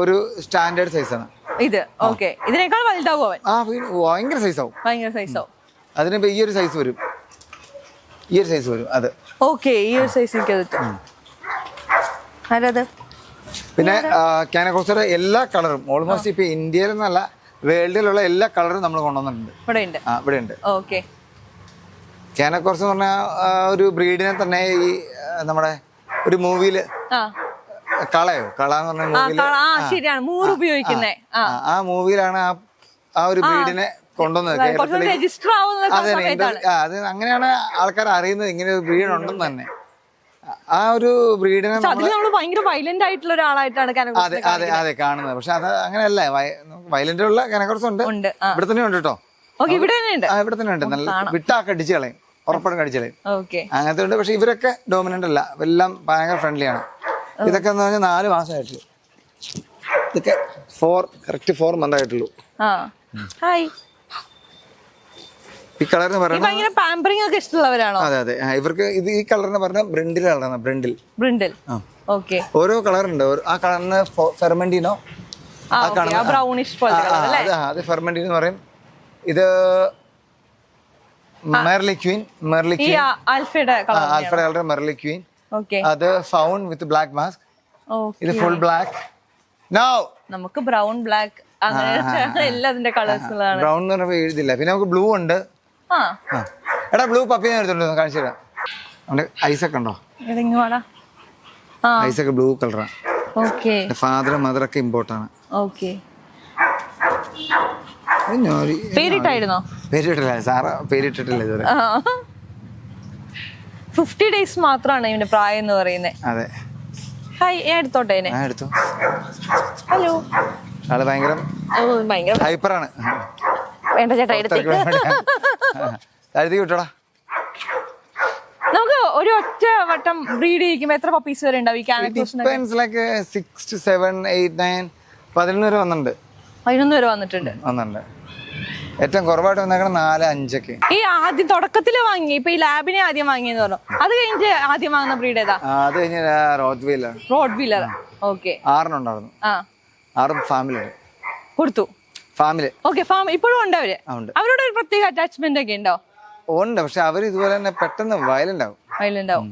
Speaker 2: ഒരു സ്റ്റാൻഡേർഡ് സൈസാണ്
Speaker 1: ഇത്. ഓക്കെ ഇതിനേക്കാൾ വലുതാവും അവൻ.
Speaker 2: ആ ഭയങ്കര സൈസ് ആവും.
Speaker 1: ഭയങ്കര സൈസ്
Speaker 2: ആവും. അതിന് ഈ ഒരു സൈസ് വരും. ഈ ഒരു സൈസ് വരും അത്.
Speaker 1: ഓക്കെ ഈ ഒരു സൈസ് എനിക്ക് ആരത്?
Speaker 2: പിന്നെ കാനക്കോസ്റ്റർ എല്ലാ കളറും ഓൾമോസ്റ്റ് ഇപ്പൊ ഇന്ത്യയിൽ നിന്നല്ല വേൾഡിലുള്ള എല്ലാ കളറും നമ്മൾ കൊണ്ടുവന്നിട്ടുണ്ട്.
Speaker 1: ഇവിടെ ഉണ്ട്.
Speaker 2: ആ ഇവിടെ ഉണ്ട്.
Speaker 1: ഓക്കെ
Speaker 2: കാനക്കോർസ് എന്ന് പറഞ്ഞ ഒരു ബ്രീഡിനെ തന്നെ ഈ നമ്മുടെ ഒരു മൂവിയിൽ
Speaker 1: ആ.
Speaker 2: കളയോ? കള എന്ന് പറഞ്ഞ
Speaker 1: ആ
Speaker 2: മൂവിയിൽ
Speaker 1: ആ ശരിയാണ്. മൂറ് ഉപയോഗിക്കുന്നേ. ആ.
Speaker 2: മൂവിയിലാണ് ആ ആ ഒരു ബ്രീഡിനെ കൊണ്ടുവന്നത്. കേരളത്തിലേക്ക്
Speaker 1: രജിസ്റ്റർ ആവുന്ന
Speaker 2: അതെ അങ്ങനെയാണ് ആൾക്കാർ അറിയുന്നത്. ഇങ്ങനെ ഒരു ബ്രീഡ് ഉണ്ടെന്ന് തന്നെ. ആ ഒരു ബ്രീഡിനെ
Speaker 1: അതിൽ നമ്മൾ ഭയങ്കര വയലന്റ് ആയിട്ടുള്ള ഒരാളായിട്ടാണ്
Speaker 2: അതെ അതെ അതെ കാണുന്നത്. പക്ഷെ അത് അങ്ങനെയല്ല. വയലന്റ് ഉള്ള കനക്കുറച്ച് ഉണ്ട്. ഇവിടെ തന്നെ ഉണ്ട് കേട്ടോ.
Speaker 1: ഇവിടെ തന്നെ ഉണ്ട്.
Speaker 2: ഇവിടെ തന്നെ ഉണ്ട്. നല്ല വിട്ടാക്ക അടിച്ചു കളയും. ഉറപ്പടം കടിച്ചു കളയും. അങ്ങനത്തെ ഉണ്ട്. പക്ഷെ ഇവരൊക്കെ ഡോമിനന്റ് അല്ല. എല്ലാം ഭയങ്കര ഫ്രണ്ട്ലിയാണ് ഇതൊക്കെ എന്ന് പറഞ്ഞാൽ നാല് മാസമായിട്ടുള്ളൂ ഇതൊക്കെ ഫോർ കറക്റ്റ് ഫോർ മന്ത് ആയിട്ടുള്ളൂ.
Speaker 1: ഹായ്
Speaker 2: ഈ
Speaker 1: ഈ
Speaker 2: പറയുന്നത്
Speaker 1: പാമ്പറിംഗ് ഒക്കെ ഇഷ്ടമുള്ളവരാണോ?
Speaker 2: അതെ അതെ. ഇവർക്ക് ഇത് ഈ കളർ എന്ന് പറഞ്ഞാൽ ബ്രിണ്ടിൽ കളറാണ് ബ്രിണ്ടിൽ
Speaker 1: ഓക്കെ
Speaker 2: ഓരോ കളർ ഉണ്ട്. ആ കളറിന് ഫെർമെന്റിനോ
Speaker 1: ആ കളർ ആ ബ്രൗണിഷ് അല്ലേ?
Speaker 2: അത് അതെ ഫെർമെന്റിൻ എന്ന് പറയും. ഇത് മെർലി ക്വീൻ മെർലി
Speaker 1: ഈ
Speaker 2: ക്വീൻ
Speaker 1: ആൽഫയുടെ കളർ
Speaker 2: ആൽഫ്രഡ് അത് ഫൗണ്ട് വിത്ത് ബ്ലാക്ക് മാസ്ക് ഇത് ഫുൾ ബ്ലാക്ക് നോ
Speaker 1: നമുക്ക് ബ്രൗൺ ബ്ലാക്ക് അങ്ങനെ എല്ലാം അതിന്റെ
Speaker 2: ബ്രൗൺ എന്ന് പറയുമ്പോൾ എഴുതില്ല പിന്നെ നമുക്ക് ബ്ലൂ ഉണ്ട്. എടാ ബ്ലൂ പപ്പി ഞാൻ കാണിച്ചു തരാം. ഐസൊക്കെ ഉണ്ടോ? ഐസൊക്കെ ബ്ലൂ കളറാണ് ഫാദർ ഇമ്പോർട്ടാണ്
Speaker 1: ഓക്കെ
Speaker 2: പേരിട്ടില്ല
Speaker 1: പേരിട്ടായിരുന്നോ?
Speaker 2: സാറ് പേരിട്ടിട്ടില്ല ഇതുവരെ.
Speaker 1: ഫിഫ്റ്റി ഡേയ്സ് മാത്രമാണ് ഇവന്റെ പ്രായം എന്ന് പറയുന്നത്
Speaker 2: അതെ.
Speaker 1: ഹായ് ഞാൻ എടുത്തോട്ടെ
Speaker 2: ഞാൻ എടുത്തു.
Speaker 1: ഹലോ
Speaker 2: ആൾ ഭയങ്കര
Speaker 1: ഓ ഭയങ്കര
Speaker 2: ഹൈപ്പറാണ്
Speaker 1: വേണ്ട ചേട്ടാ എടുത്തേക്ക്.
Speaker 2: താഴ്ത്തി വിട്ടോടാ.
Speaker 1: നമുക്ക് ഒരു ഒറ്റ വട്ടം ബ്രീഡ് ചെയ്യിക്കുമ്പോ എത്ര പപ്പീസ് വരെ ഉണ്ടാവും ഈ കാനക്കൂസിന്
Speaker 2: depends like six to seven eight nine പതിനൊന്ന് വരെ വന്നിട്ടുണ്ട്.
Speaker 1: പതിനൊന്ന് വരെ വന്നിട്ടുണ്ട്.
Speaker 2: വന്നിട്ടുണ്ട്. ഏറ്റവും കുറവായിട്ട് വന്നേക്കണം നാല് അഞ്ചൊക്കെ.
Speaker 1: ഈ ആദ്യം തുടക്കത്തിൽ വാങ്ങി ഇപ്പൊ ഈ ലാബിനെ ആദ്യം വാങ്ങിയെന്ന് പറഞ്ഞു. അത് കഴിഞ്ഞ് ആദ്യം വാങ്ങുന്ന ബ്രീഡ് ഏതാ?
Speaker 2: അത് കഴിഞ്ഞ Rottweiler
Speaker 1: Rottweiler. Okay.
Speaker 2: ആറിനുണ്ടായിരുന്നു ആറും ഫാമിലി
Speaker 1: കൊടുത്തു.
Speaker 2: ഫാമിലി.
Speaker 1: ഓക്കെ ഫാം ഇപ്പോഴും ഉണ്ട്
Speaker 2: അവർ?
Speaker 1: അവരോട് ഒരു പ്രത്യേക അറ്റാച്ച്മെന്റ് ഒക്കെ ഉണ്ടോ?
Speaker 2: ഉണ്ട് പക്ഷെ അവർ ഇതുപോലെ തന്നെ പെട്ടെന്ന് വയലന്റ് ആവും.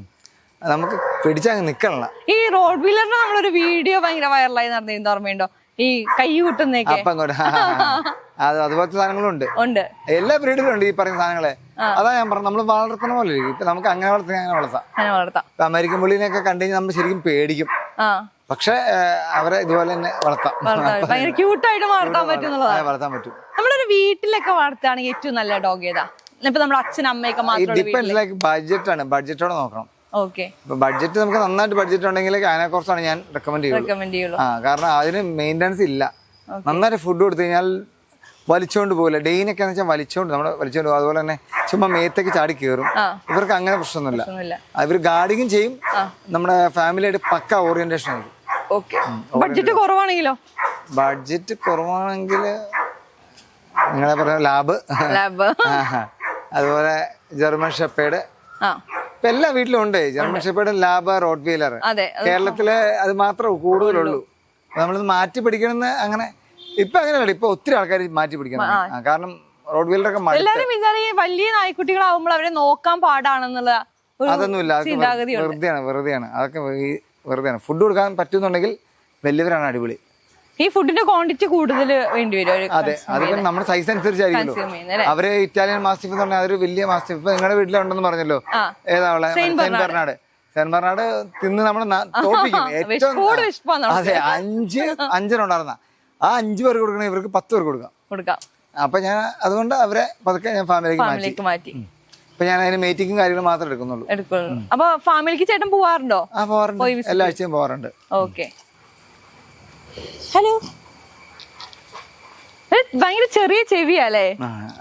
Speaker 2: നമുക്ക് പിടിച്ചങ്ങ് നിക്കണല്ല.
Speaker 1: ഈ റോഡ് വീലറിന് നമ്മളൊരു വീഡിയോ ഭയങ്കര വൈറലായി നടന്നിരുന്ന ഓർമ്മയുണ്ടോ? ഈ കൈ കൂട്ടുന്നേക്കെ
Speaker 2: അപ്പം അത് അതുപോലത്തെ സാധനങ്ങളും ഉണ്ട്. എല്ലാ ബ്രീഡിലും ഉണ്ട് ഈ പറയുന്ന സാധനങ്ങളെ. അതാ ഞാൻ പറഞ്ഞു നമ്മൾ വളർത്തണ പോലെ ഇപ്പൊ നമുക്ക് അങ്ങനെ വളർത്തി അങ്ങനെ വളർത്താം.
Speaker 1: വളർത്താം.
Speaker 2: അമേരിക്കൻ പുള്ളിനെയൊക്കെ കണ്ടുകഴിഞ്ഞാൽ നമ്മൾ ശരിക്കും പേടിക്കും. പക്ഷെ അവരെ ഇതുപോലെ തന്നെ വളർത്താം.
Speaker 1: ക്യൂട്ടായിട്ട് വളർത്താൻ
Speaker 2: പറ്റും വളർത്താൻ പറ്റും.
Speaker 1: നമ്മളൊരു വീട്ടിലൊക്കെ വളർത്തുകയാണെങ്കിൽ ഏറ്റവും നല്ല ഡോഗ് ഏതാ? ഇപ്പൊ നമ്മുടെ അച്ഛനും അമ്മയൊക്കെ
Speaker 2: ലൈക്ക് ബഡ്ജറ്റ് ആണ്. ബഡ്ജറ്റോടെ നോക്കണം.
Speaker 1: ഓക്കെ.
Speaker 2: ബഡ്ജറ്റ് നമുക്ക് നന്നായിട്ട് ബഡ്ജറ്റ് ഉണ്ടെങ്കിൽ അതിനെ കുറച്ചാണ് ഞാൻ റെക്കമെൻഡ്
Speaker 1: ചെയ്യുന്നത്
Speaker 2: ആ കാരണം അതിന് മെയിന്റനൻസ് ഇല്ല. നന്നായിട്ട് ഫുഡ് കൊടുത്തു കഴിഞ്ഞാൽ വലിച്ചോണ്ട് പോകില്ല ഡെയിനൊക്കെ എന്ന് വെച്ചാൽ വലിച്ചോണ്ട് നമ്മൾ വലിച്ചോണ്ട് പോകും അതുപോലെ തന്നെ ചുമ്മാ മേത്തേക്ക് ചാടി കയറും ഇവർക്ക് അങ്ങനെ പ്രശ്നമൊന്നുമില്ല.
Speaker 1: അവർ
Speaker 2: ഇവർ ഗാർഡിങ്ങും ചെയ്യും. നമ്മുടെ ഫാമിലിയായിട്ട് പക്ക ഓറിയന്റേഷൻ ആയിരിക്കും.
Speaker 1: ബഡ്ജറ്റ് കുറവാണെങ്കിലോ?
Speaker 2: ബഡ്ജറ്റ് കുറവാണെങ്കിൽ നിങ്ങളെ പറഞ്ഞ ലാബ്
Speaker 1: ലാബ്
Speaker 2: അതുപോലെ ജർമ്മൻ ഷെപ്പേഡ് ഇപ്പൊ എല്ലാ വീട്ടിലും ഉണ്ട്. German shepherd lab Rottweiler കേരളത്തിലെ അത് മാത്രമേ കൂടുതലുള്ളൂ. നമ്മളിത് മാറ്റി പിടിക്കണമെന്ന് അങ്ങനെ ഇപ്പൊ അങ്ങനെയല്ല ഇപ്പൊ ഒത്തിരി ആൾക്കാർ മാറ്റി പിടിക്കണം കാരണം റോഡ് വീലറൊക്കെ ഒക്കെ
Speaker 1: എല്ലാരും വിചാരിക്കും വലിയ നായ്ക്കുട്ടികളാവുമ്പോൾ അവരെ നോക്കാൻ പാടാണെന്നുള്ള
Speaker 2: അതൊന്നുമില്ല വെറുതെയാണ് വെറുതെയാണ്. അതൊക്കെ വെറുതെയാണ്. ഫുഡ് കൊടുക്കാൻ പറ്റുന്നുണ്ടെങ്കിൽ വലിയവരാണ് അടിപൊളി.
Speaker 1: ഈ ഫുഡിന്റെ ക്വാണ്ടിറ്റി കൂടുതൽ വേണ്ടി വരും.
Speaker 2: അതെ അതിപ്പോ നമ്മുടെ സൈസ്
Speaker 1: അനുസരിച്ചായിരിക്കും
Speaker 2: അവർ ഇറ്റാലിയൻ മാസ്റ്റിഫ് എന്ന് പറഞ്ഞാൽ അതൊരു വലിയ മാസ്റ്റിഫ് ഇപ്പൊ നിങ്ങളുടെ വീട്ടിലുണ്ടെന്ന് പറഞ്ഞല്ലോ. ഏതാ ബെർണാട് സെയിന്റ് ബെർണാട് തിന്ന് നമ്മൾ തോപ്പിക്കും ഏറ്റവും. അതെ അഞ്ച് അഞ്ചെണ്ണുണ്ടായിരുന്ന. ആ അഞ്ചു പേർക്ക് കൊടുക്കണ ഇവർക്ക് പത്ത് പേർക്ക് കൊടുക്കാം.
Speaker 1: കൊടുക്കാം.
Speaker 2: അപ്പൊ ഞാൻ അതുകൊണ്ട് അവരെ പതുക്കെ ഞാൻ ഫാമിലിക്ക് മാറ്റി. ഇപ്പൊ ഞാൻ അതിന് മീറ്റിംഗും കാര്യങ്ങളും മാത്രമേ എടുക്കുന്നുള്ളൂ.
Speaker 1: അപ്പൊ ഫാമിലിക്ക് ചേട്ടൻ പോവാറുണ്ടോ?
Speaker 2: ആ പോവാറുണ്ട്. എല്ലാ ആഴ്ചയും പോവാറുണ്ട്.
Speaker 1: ഓക്കെ. ഹലോ ഭയങ്കര ചെറിയ ചെവിയല്ലേ?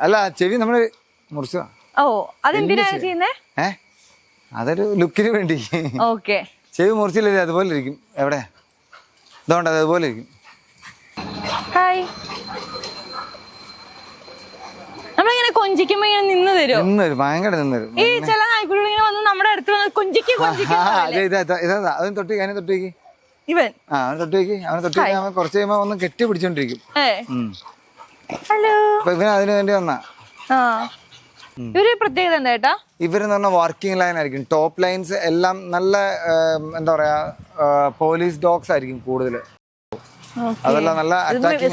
Speaker 2: അല്ല ചെവി നമ്മൾ മുറിച്ച
Speaker 1: ഓ അതെന്തിനാ ചെയ്യുന്നേ?
Speaker 2: ഏ? അതൊരു ലുക്കിന് വേണ്ടി.
Speaker 1: ഓക്കെ.
Speaker 2: ചെവി മുറിച്ചില്ലേ അതുപോലെ ഇരിക്കും എവിടെ? ഇതുകൊണ്ട് അതുപോലെ ഇരിക്കും
Speaker 1: ഹായ് നമ്മളിങ്ങനെ കൊഞ്ചിക്കുമ്പോ ഇങ്ങനെ നിന്ന് തരും
Speaker 2: ഭയങ്കര
Speaker 1: ഈ ചില ഇങ്ങനെ വന്ന് നമ്മുടെ അടുത്ത് വന്ന് കൊഞ്ചിക്ക് കൊഞ്ചിക്ക്
Speaker 2: തൊട്ട് അതിനെ
Speaker 1: ഇവൻ.
Speaker 2: അവന് തൊട്ട് വയ്ക്ക് അവനെ തൊട്ട് വയ്ക്ക് അവൻ കുറച്ച് കഴിയുമ്പോൾ ഒന്ന് കെട്ടി പിടിച്ചോണ്ടിരിക്കും
Speaker 1: ഹലോ.
Speaker 2: ഇവൻ വേണ്ടി വന്നാ.
Speaker 1: ഇവർ പ്രത്യേകത എന്താ ഏട്ടാ?
Speaker 2: ഇവരെന്ന് പറഞ്ഞാൽ വർക്കിംഗ് ലൈൻ ആയിരിക്കും. ടോപ്പ് ലൈൻസ് എല്ലാം നല്ല എന്താ പറയാ പോലീസ് ഡോഗ്സ് ആയിരിക്കും കൂടുതൽ അതല്ല നല്ല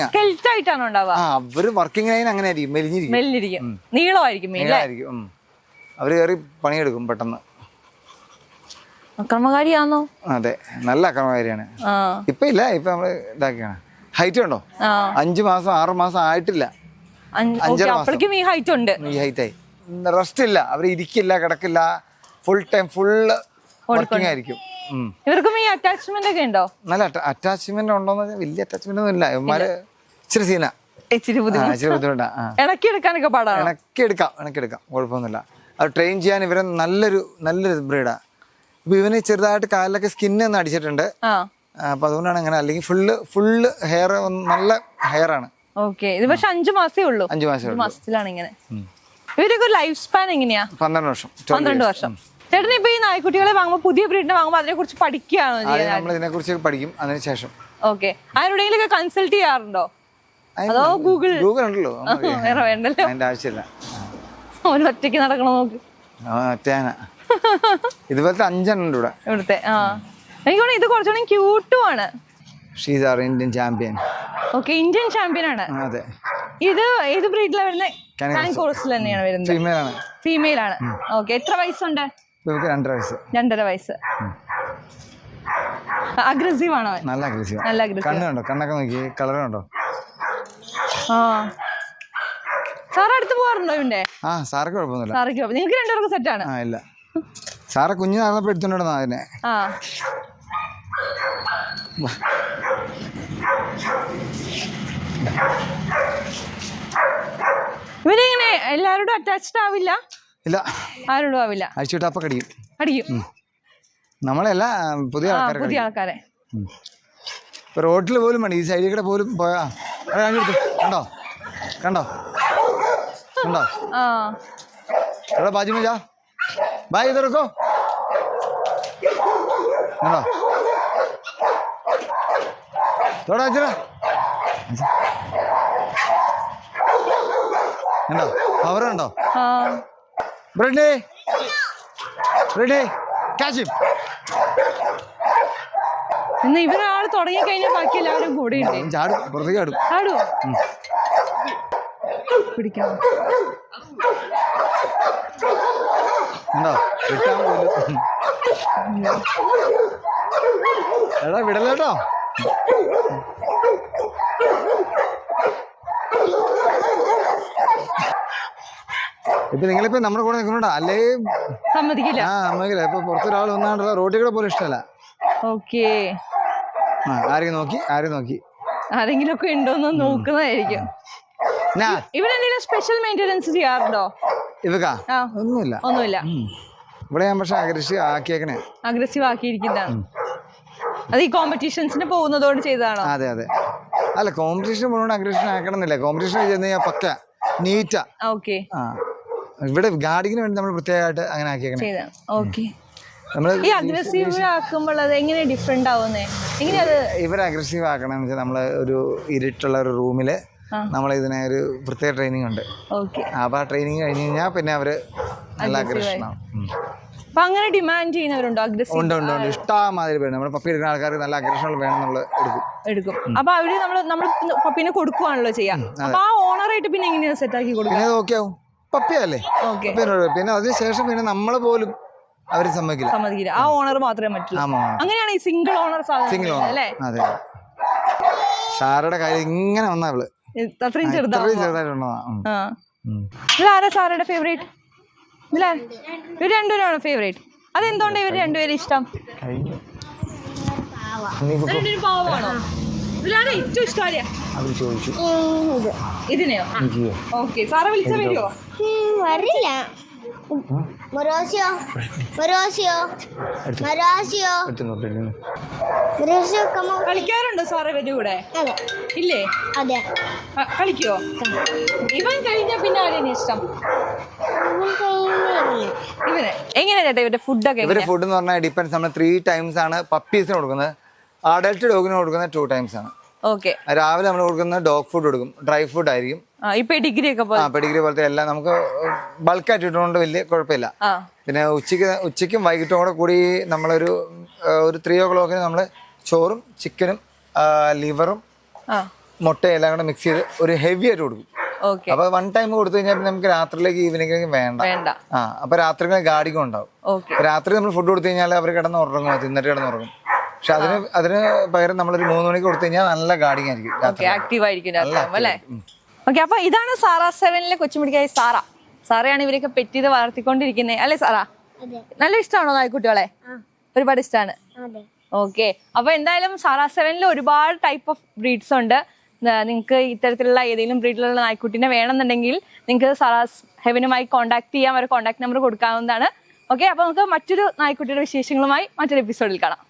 Speaker 1: സ്കെൽറ്റ് ആയിട്ടാണ് ഉണ്ടാവുക?
Speaker 2: അവർ വർക്കിംഗ് ലൈൻ അങ്ങനെ ആയിരിക്കും. മെലിഞ്ഞിരിക്കും.
Speaker 1: മെലിഞ്ഞിരിക്കും. നീളമായിരിക്കും.
Speaker 2: അവർ കയറി പണിയെടുക്കും പെട്ടെന്ന്.
Speaker 1: അക്രമകാരിയാണോ
Speaker 2: അതെ നല്ല അക്രമകാരിയാണ്. ഇപ്പൊ ഇല്ല ഇപ്പൊ നമ്മൾ ഇതാക്കിയാണ്. ഹൈറ്റ് ഉണ്ടോ? അഞ്ചു മാസം ആറു മാസം ആയിട്ടില്ല.
Speaker 1: അപ്പോഴേക്കും ഈ ഹൈറ്റ് ഉണ്ട്.
Speaker 2: ഈ ഹൈറ്റായി റെസ്റ്റ് ഇല്ല അവർ ഇരിക്കില്ല കിടക്കില്ല. ഫുൾ ടൈം ഫുള്ള് വർക്കിംഗ് ആയിരിക്കും.
Speaker 1: ഇവർക്കും ഈ അറ്റാച്ച്മെന്റ് ഒക്കെ ഉണ്ടോ?
Speaker 2: നല്ല അറ്റാച്ച്മെന്റ് ഉണ്ടോന്ന് വലിയ അറ്റാച്ച്മെന്റ് ഒന്നും ഇല്ല. ഇവന്മാര് ഇച്ചിരി സീന.
Speaker 1: ഇച്ചിരി ബുദ്ധിമുട്ടാ.
Speaker 2: ആ.
Speaker 1: ഇടയ്ക്ക് എടുക്കാനൊക്കെ പാടാണ്?
Speaker 2: ഇണക്കി എടുക്കാം ഇണക്കി എടുക്കാം. കുഴപ്പമൊന്നുമില്ല. അത് ട്രെയിൻ ചെയ്യാൻ ഇവരെ നല്ലൊരു നല്ലൊരു ബ്രീഡാ ഇപ്പൊ ഇവന് ചെറുതായിട്ട് കാലിലൊക്കെ സ്കിന്ന് ഒന്ന് അടിച്ചിട്ടുണ്ട്. അപ്പൊ അതുകൊണ്ടാണ് അങ്ങനെ അല്ലെങ്കിൽ ഫുള്ള് ഫുള്ള് ഹെയർ നല്ല ഹെയർ ആണ്.
Speaker 1: ഓക്കെ ഇത് പക്ഷെ അഞ്ചു മാസേ ഉള്ളൂ.
Speaker 2: അഞ്ചു മാസം
Speaker 1: മാസത്തിലാണ് ഇങ്ങനെ. ഇവരൊക്കെ ലൈഫ് സ്പാൻ എങ്ങനെയാ?
Speaker 2: പന്ത്രണ്ട് വർഷം.
Speaker 1: പന്ത്രണ്ട് വർഷം. ചേട്ടൻ ഇപ്പൊ ഈ നായ്ക്കുട്ടികളെ വാങ്ങുമ്പോൾ പുതിയ ബ്രീഡിനെ വാങ്ങുമ്പോൾ അതിനെ കുറിച്ച് പഠിക്കുകയാണോ
Speaker 2: നമ്മൾ ഇതിനെ കുറിച്ച് പഠിക്കും അതിനുശേഷം
Speaker 1: ഓക്കെ ആരുടെയെങ്കിലും കൺസൾട്ട് ചെയ്യാറുണ്ടോ? അതോ ഗൂഗിൾ
Speaker 2: ഗൂഗിൾ ഉണ്ടല്ലോ.
Speaker 1: വേറെ വേണ്ടല്ലോ.
Speaker 2: അതിന്റെ ആവശ്യമില്ല.
Speaker 1: ഒറ്റയ്ക്ക് നടക്കണം നോക്ക്?
Speaker 2: ഒറ്റയാന. ഇതുപോലത്തെ അഞ്ചെണ്ണം ഉണ്ട് ഇവിടെ
Speaker 1: ഇവിടുത്തെ ആ. എനിക്ക് തോന്നുന്നു ഇത് കുറച്ചുകൂടി ക്യൂട്ടും ആണ്
Speaker 2: she's are Indian champion
Speaker 1: okay Indian champion ആണ്.
Speaker 2: അതെ.
Speaker 1: ഇത് ഏത് ബ്രീഡിലാണ് വരുന്നത് കാൻകോഴ്സിൽ തന്നെയാണ് വരുന്നത്.
Speaker 2: ഫീമെയിൽ ആണ്.
Speaker 1: ഫീമെയിൽ ആണ്. ഓക്കെ എത്ര വയസ്സുണ്ട്?
Speaker 2: രണ്ടര വയസ്സ്.
Speaker 1: രണ്ടര വയസ്സ്. അഗ്രസീവ് ആണോ
Speaker 2: നല്ല അഗ്രസീവ്
Speaker 1: നല്ല അഗ്രസീവ്
Speaker 2: കണ്ണുണ്ടോ കണ്ണൊക്കെ നോക്കി. കളറുണ്ടോ
Speaker 1: ആ. സാർ അടുത്ത് പോകാറുണ്ടോ ഇവന്റെ
Speaker 2: ആ സാർക്ക് കുഴപ്പമൊന്നുമില്ല.
Speaker 1: സാറേക്ക് നിങ്ങൾക്ക് രണ്ടുപേർക്കും സെറ്റ് ആണ്.
Speaker 2: ആ ഇല്ല. സാറെ കുഞ്ഞു നടന്നപ്പോ എടുത്തോണ്ടിരുന്ന അതിനെ?
Speaker 1: ആ. ഇവരിങ്ങനെ എല്ലാരോടും അറ്റാച്ച്ഡ് ആവില്ല?
Speaker 2: ഇല്ല.
Speaker 1: ആരോടും ആവില്ല.
Speaker 2: അഴിച്ചുവിട്ട് അപ്പൊ കടിക്കും
Speaker 1: അടിക്കും
Speaker 2: നമ്മളല്ല പുതിയ
Speaker 1: ആ
Speaker 2: ആൾക്കാരെ
Speaker 1: പുതിയ ആൾക്കാരെ.
Speaker 2: ഇപ്പൊ റോട്ടിൽ പോലും വേണം ഈ സൈഡിൽ കൂടെ പോലും പോയാ. കണ്ടോ? കണ്ടോ? കണ്ടോ?
Speaker 1: ആ.
Speaker 2: മജാ इधर रुको
Speaker 1: थोड़ा
Speaker 2: ബ്രെഡി ബ്രെഡി കാശിം
Speaker 1: ഇന്ന് ഇവരാൾ തുടങ്ങി കഴിഞ്ഞാൽ ബാക്കി എല്ലാവരും കൂടെ ഉണ്ട്
Speaker 2: ചാടും. പുറത്തേക്ക് ചാടും.
Speaker 1: ആടുവോ പിടിക്കാം.
Speaker 2: കണ്ടോ വിട്ടാൻ പോലും. എടാ വിടല്ലേട്ടോ? ഇപ്പൊ നിങ്ങളിപ്പോ നമ്മുടെ കൂടെ നിൽക്കുന്നുണ്ടോ? അല്ലേ?
Speaker 1: സമ്മതിക്കില്ല.
Speaker 2: ആ സമ്മതിക്കില്ല. ഇപ്പൊ പുറത്തൊരാൾ വന്നാണ്ടല്ലോ റോഡിൽ കൂടെ പോലും ഇഷ്ടമല്ല.
Speaker 1: ഓക്കേ.
Speaker 2: ആ ആരെയും നോക്കി? ആരെയും നോക്കി?
Speaker 1: ആരെങ്കിലും ഒക്കെ ഉണ്ടോന്ന് നോക്കുന്നതായിരിക്കും.
Speaker 2: ഇവിടെ
Speaker 1: എന്തെങ്കിലും സ്പെഷ്യൽ മെയിന്റെനൻസ് ചെയ്യാറുണ്ടോ?
Speaker 2: ഇവക്കാ?
Speaker 1: ആ.
Speaker 2: ഒന്നുമില്ല.
Speaker 1: ഒന്നുമില്ല.
Speaker 2: ഇവിടെ ഞാൻ പക്ഷെ അഗ്രസീവ് ആക്കിയേക്കണേ.
Speaker 1: അഗ്രസീവ് ആക്കിയിരിക്കുന്നതാണ് അത് ഈ കോമ്പറ്റീഷൻസിന് പോകുന്നതോട് ചെയ്തതാണോ?
Speaker 2: അതെ അതെ. അല്ല കോമ്പറ്റീഷൻ പോകുന്നതുകൊണ്ട് അഗ്രഷൻ ആക്കണമെന്നില്ല. കോമ്പറ്റീഷൻ ചെന്ന് കഴിഞ്ഞാൽ പക്ക നീറ്റ.
Speaker 1: ഓക്കെ.
Speaker 2: ആ. ഇവിടെ ഗാർഡിങ്ങിന് വേണ്ടി നമ്മൾ പ്രത്യേകമായിട്ട് അങ്ങനെ ആക്കിയേക്കണേ.
Speaker 1: ഓക്കെ. ഈ അഗ്രസീവ് ആക്കുമ്പോൾ അത് എങ്ങനെ ഡിഫറെന്റ് ആവുന്നേ? എങ്ങനെയാ
Speaker 2: ഇവരെ അഗ്രസീവ് ആക്കണമെന്ന് വെച്ചാൽ നമ്മൾ ഒരു ഇരുട്ടുള്ള ഒരു റൂമിൽ. നമ്മൾ ഇതിനെ ഒരു പ്രത്യേക ട്രെയിനിങ് ഉണ്ട്.
Speaker 1: അപ്പൊ
Speaker 2: അപ്പോൾ ആ ട്രെയിനിങ് കഴിഞ്ഞ് കഴിഞ്ഞാൽ പിന്നെ അവർ നല്ല ആകർഷണം.
Speaker 1: അപ്പൊ അങ്ങനെ ഡിമാൻഡ് ചെയ്യുന്നവരുണ്ടോ? അഗ്രസീവ്
Speaker 2: ഉണ്ട് ഉണ്ട് ഉണ്ട്. ഇഷ്ടമാതിരി പേര് നമ്മുടെ പപ്പി എടുക്കുന്ന ആൾക്കാർക്ക് നല്ല അഗ്രഷനുകൾ വേണം നമ്മൾ എടുക്കും.
Speaker 1: എടുക്കും. അപ്പൊ അവർ നമ്മൾ നമ്മൾ പപ്പിനെ കൊടുക്കുവാണല്ലോ ചെയ്യാ. അപ്പൊ ആ ഓണറായിട്ട് പിന്നെ എങ്ങനെയാ സെറ്റ് ആക്കി കൊടുക്കുക
Speaker 2: പിന്നെ ഓക്കെ. ആവും പപ്പിയല്ലേ പിന്നെ പിന്നെ അതിന് പിന്നെ നമ്മൾ പോലും അവർ സമ്മതിക്കില്ല.
Speaker 1: സമ്മതിക്കില്ല. ആ ഓണർ മാത്രമേ പറ്റുള്ളൂ. അങ്ങനെയാണ് ഈ സിംഗിൾ ഓണർ
Speaker 2: സിംഗിൾ
Speaker 1: ഓണർ അല്ലേ?
Speaker 2: അതെ. സാറുടെ കാര്യം ഇങ്ങനെ വന്നാ അവൾ
Speaker 1: ഇത് അത്രയും
Speaker 2: ചെറുതാണ്.
Speaker 1: ഇതിലാരാ സാറുടെ ഫേവറേറ്റ് ഇതിലാ ഇവർ രണ്ടുപേരാണോ ഫേവറേറ്റ് അതെന്തുകൊണ്ടാണ് ഇവർ രണ്ടുപേരും ഇഷ്ടം? ഇതിലാണ് ഏറ്റവും ആരെയാ ഇതിനെയോ? ഓക്കെ. സാറെ വിളിച്ചാ വരുമോ
Speaker 3: വരില്ല. Morosio. Morosio. Morosio.
Speaker 2: മൊറോസിയോ?
Speaker 3: Morosio, come on.
Speaker 1: കളിക്കാറുണ്ടോ സാറേ ഇവരുടെ കൂടെ?
Speaker 3: അതെ.
Speaker 1: ഇല്ലേ?
Speaker 3: അതെ.
Speaker 1: കളിക്കോ ഇവൻ കഴിഞ്ഞ പിന്നെ ആരെയാണ് ഇഷ്ടം. ഇവന്. എങ്ങനെയാ ചേട്ടാ ഇവരുടെ ഫുഡൊക്കെ
Speaker 2: ഇവരുടെ ഫുഡ് എന്ന് പറഞ്ഞാൽ ഡിപ്പെൻസ് നമ്മൾ ത്രീ ടൈംസ് ആണ് പപ്പീസിന് കൊടുക്കുന്നത്. അഡൽട്ട് ഡോഗിന് കൊടുക്കുന്നത് ടു ടൈംസ് ആണ്.
Speaker 1: ഓക്കെ
Speaker 2: രാവിലെ നമ്മൾ കൊടുക്കുന്ന ഡോഗ് ഫുഡ് കൊടുക്കും. ഡ്രൈ ഫുഡ് ആയിരിക്കും.
Speaker 1: ഡിഗ്രി
Speaker 2: പോലത്തെ എല്ലാം നമുക്ക് ബൾക്കായിട്ട് ഇട്ടുകൊണ്ട് വലിയ കുഴപ്പമില്ല. പിന്നെ ഉച്ചയ്ക്ക് ഉച്ചയ്ക്കും വൈകിട്ടും കൂടെ കൂടി നമ്മളൊരു ഒരു ത്രീ ഓ ക്ലോക്കിന് നമ്മൾ ചോറും ചിക്കനും ലിവറും മുട്ടയും എല്ലാം കൂടെ മിക്സ് ചെയ്ത് ഒരു ഹെവി ആയിട്ട് കൊടുക്കും. അപ്പൊ വൺ ടൈം കൊടുത്തു കഴിഞ്ഞാൽ നമുക്ക് രാത്രിയിലേക്ക് ഈവനിങ്ങിലേക്ക് വേണ്ട. ആ അപ്പൊ രാത്രി ഗാഡിക്കും ഉണ്ടാവും. രാത്രി നമ്മൾ ഫുഡ് കൊടുത്തു കഴിഞ്ഞാൽ അവർ കിടന്ന് ഉറങ്ങും തിന്നിട്ട് കിടന്ന് ഉറങ്ങും. പക്ഷെ അതിന് അതിന് പകരം നമ്മളൊരു മൂന്ന് മണിക്ക് കൊടുത്തു കഴിഞ്ഞാൽ നല്ല ഗാഡിങ് ആയിരിക്കും
Speaker 1: ആക്റ്റീവ് ആയിരിക്കും അല്ലേ? ഓക്കെ അപ്പൊ ഇതാണ് സാറാ സെവനിലെ കൊച്ചുമിടിക്കായി സാറ. സാറയാണ് ഇവരൊക്കെ പെറ്റിത് വളർത്തിക്കൊണ്ടിരിക്കുന്നത് അല്ലേ സാറാ? നല്ല ഇഷ്ടമാണോ നായ്ക്കുട്ടികളെ? ഒരുപാട് ഇഷ്ടമാണ് ഓക്കെ അപ്പൊ എന്തായാലും സാറാ സെവനിൽ ഒരുപാട് ടൈപ്പ് ഓഫ് ബ്രീഡ്സ് ഉണ്ട്. നിങ്ങൾക്ക് ഇത്തരത്തിലുള്ള ഏതെങ്കിലും ബ്രീഡിലുള്ള നായ്ക്കുട്ടിനെ വേണമെന്നുണ്ടെങ്കിൽ നിങ്ങൾക്ക് സാറാ ഹെവനുമായി കോൺടാക്ട് ചെയ്യാം. അവരെ കോൺടാക്ട് നമ്പർ കൊടുക്കാവുന്നതാണ്. ഓക്കെ അപ്പൊ നമുക്ക് മറ്റൊരു നായ്ക്കുട്ടിയുടെ വിശേഷങ്ങളുമായി മറ്റൊരു എപ്പിസോഡിൽ കാണാം.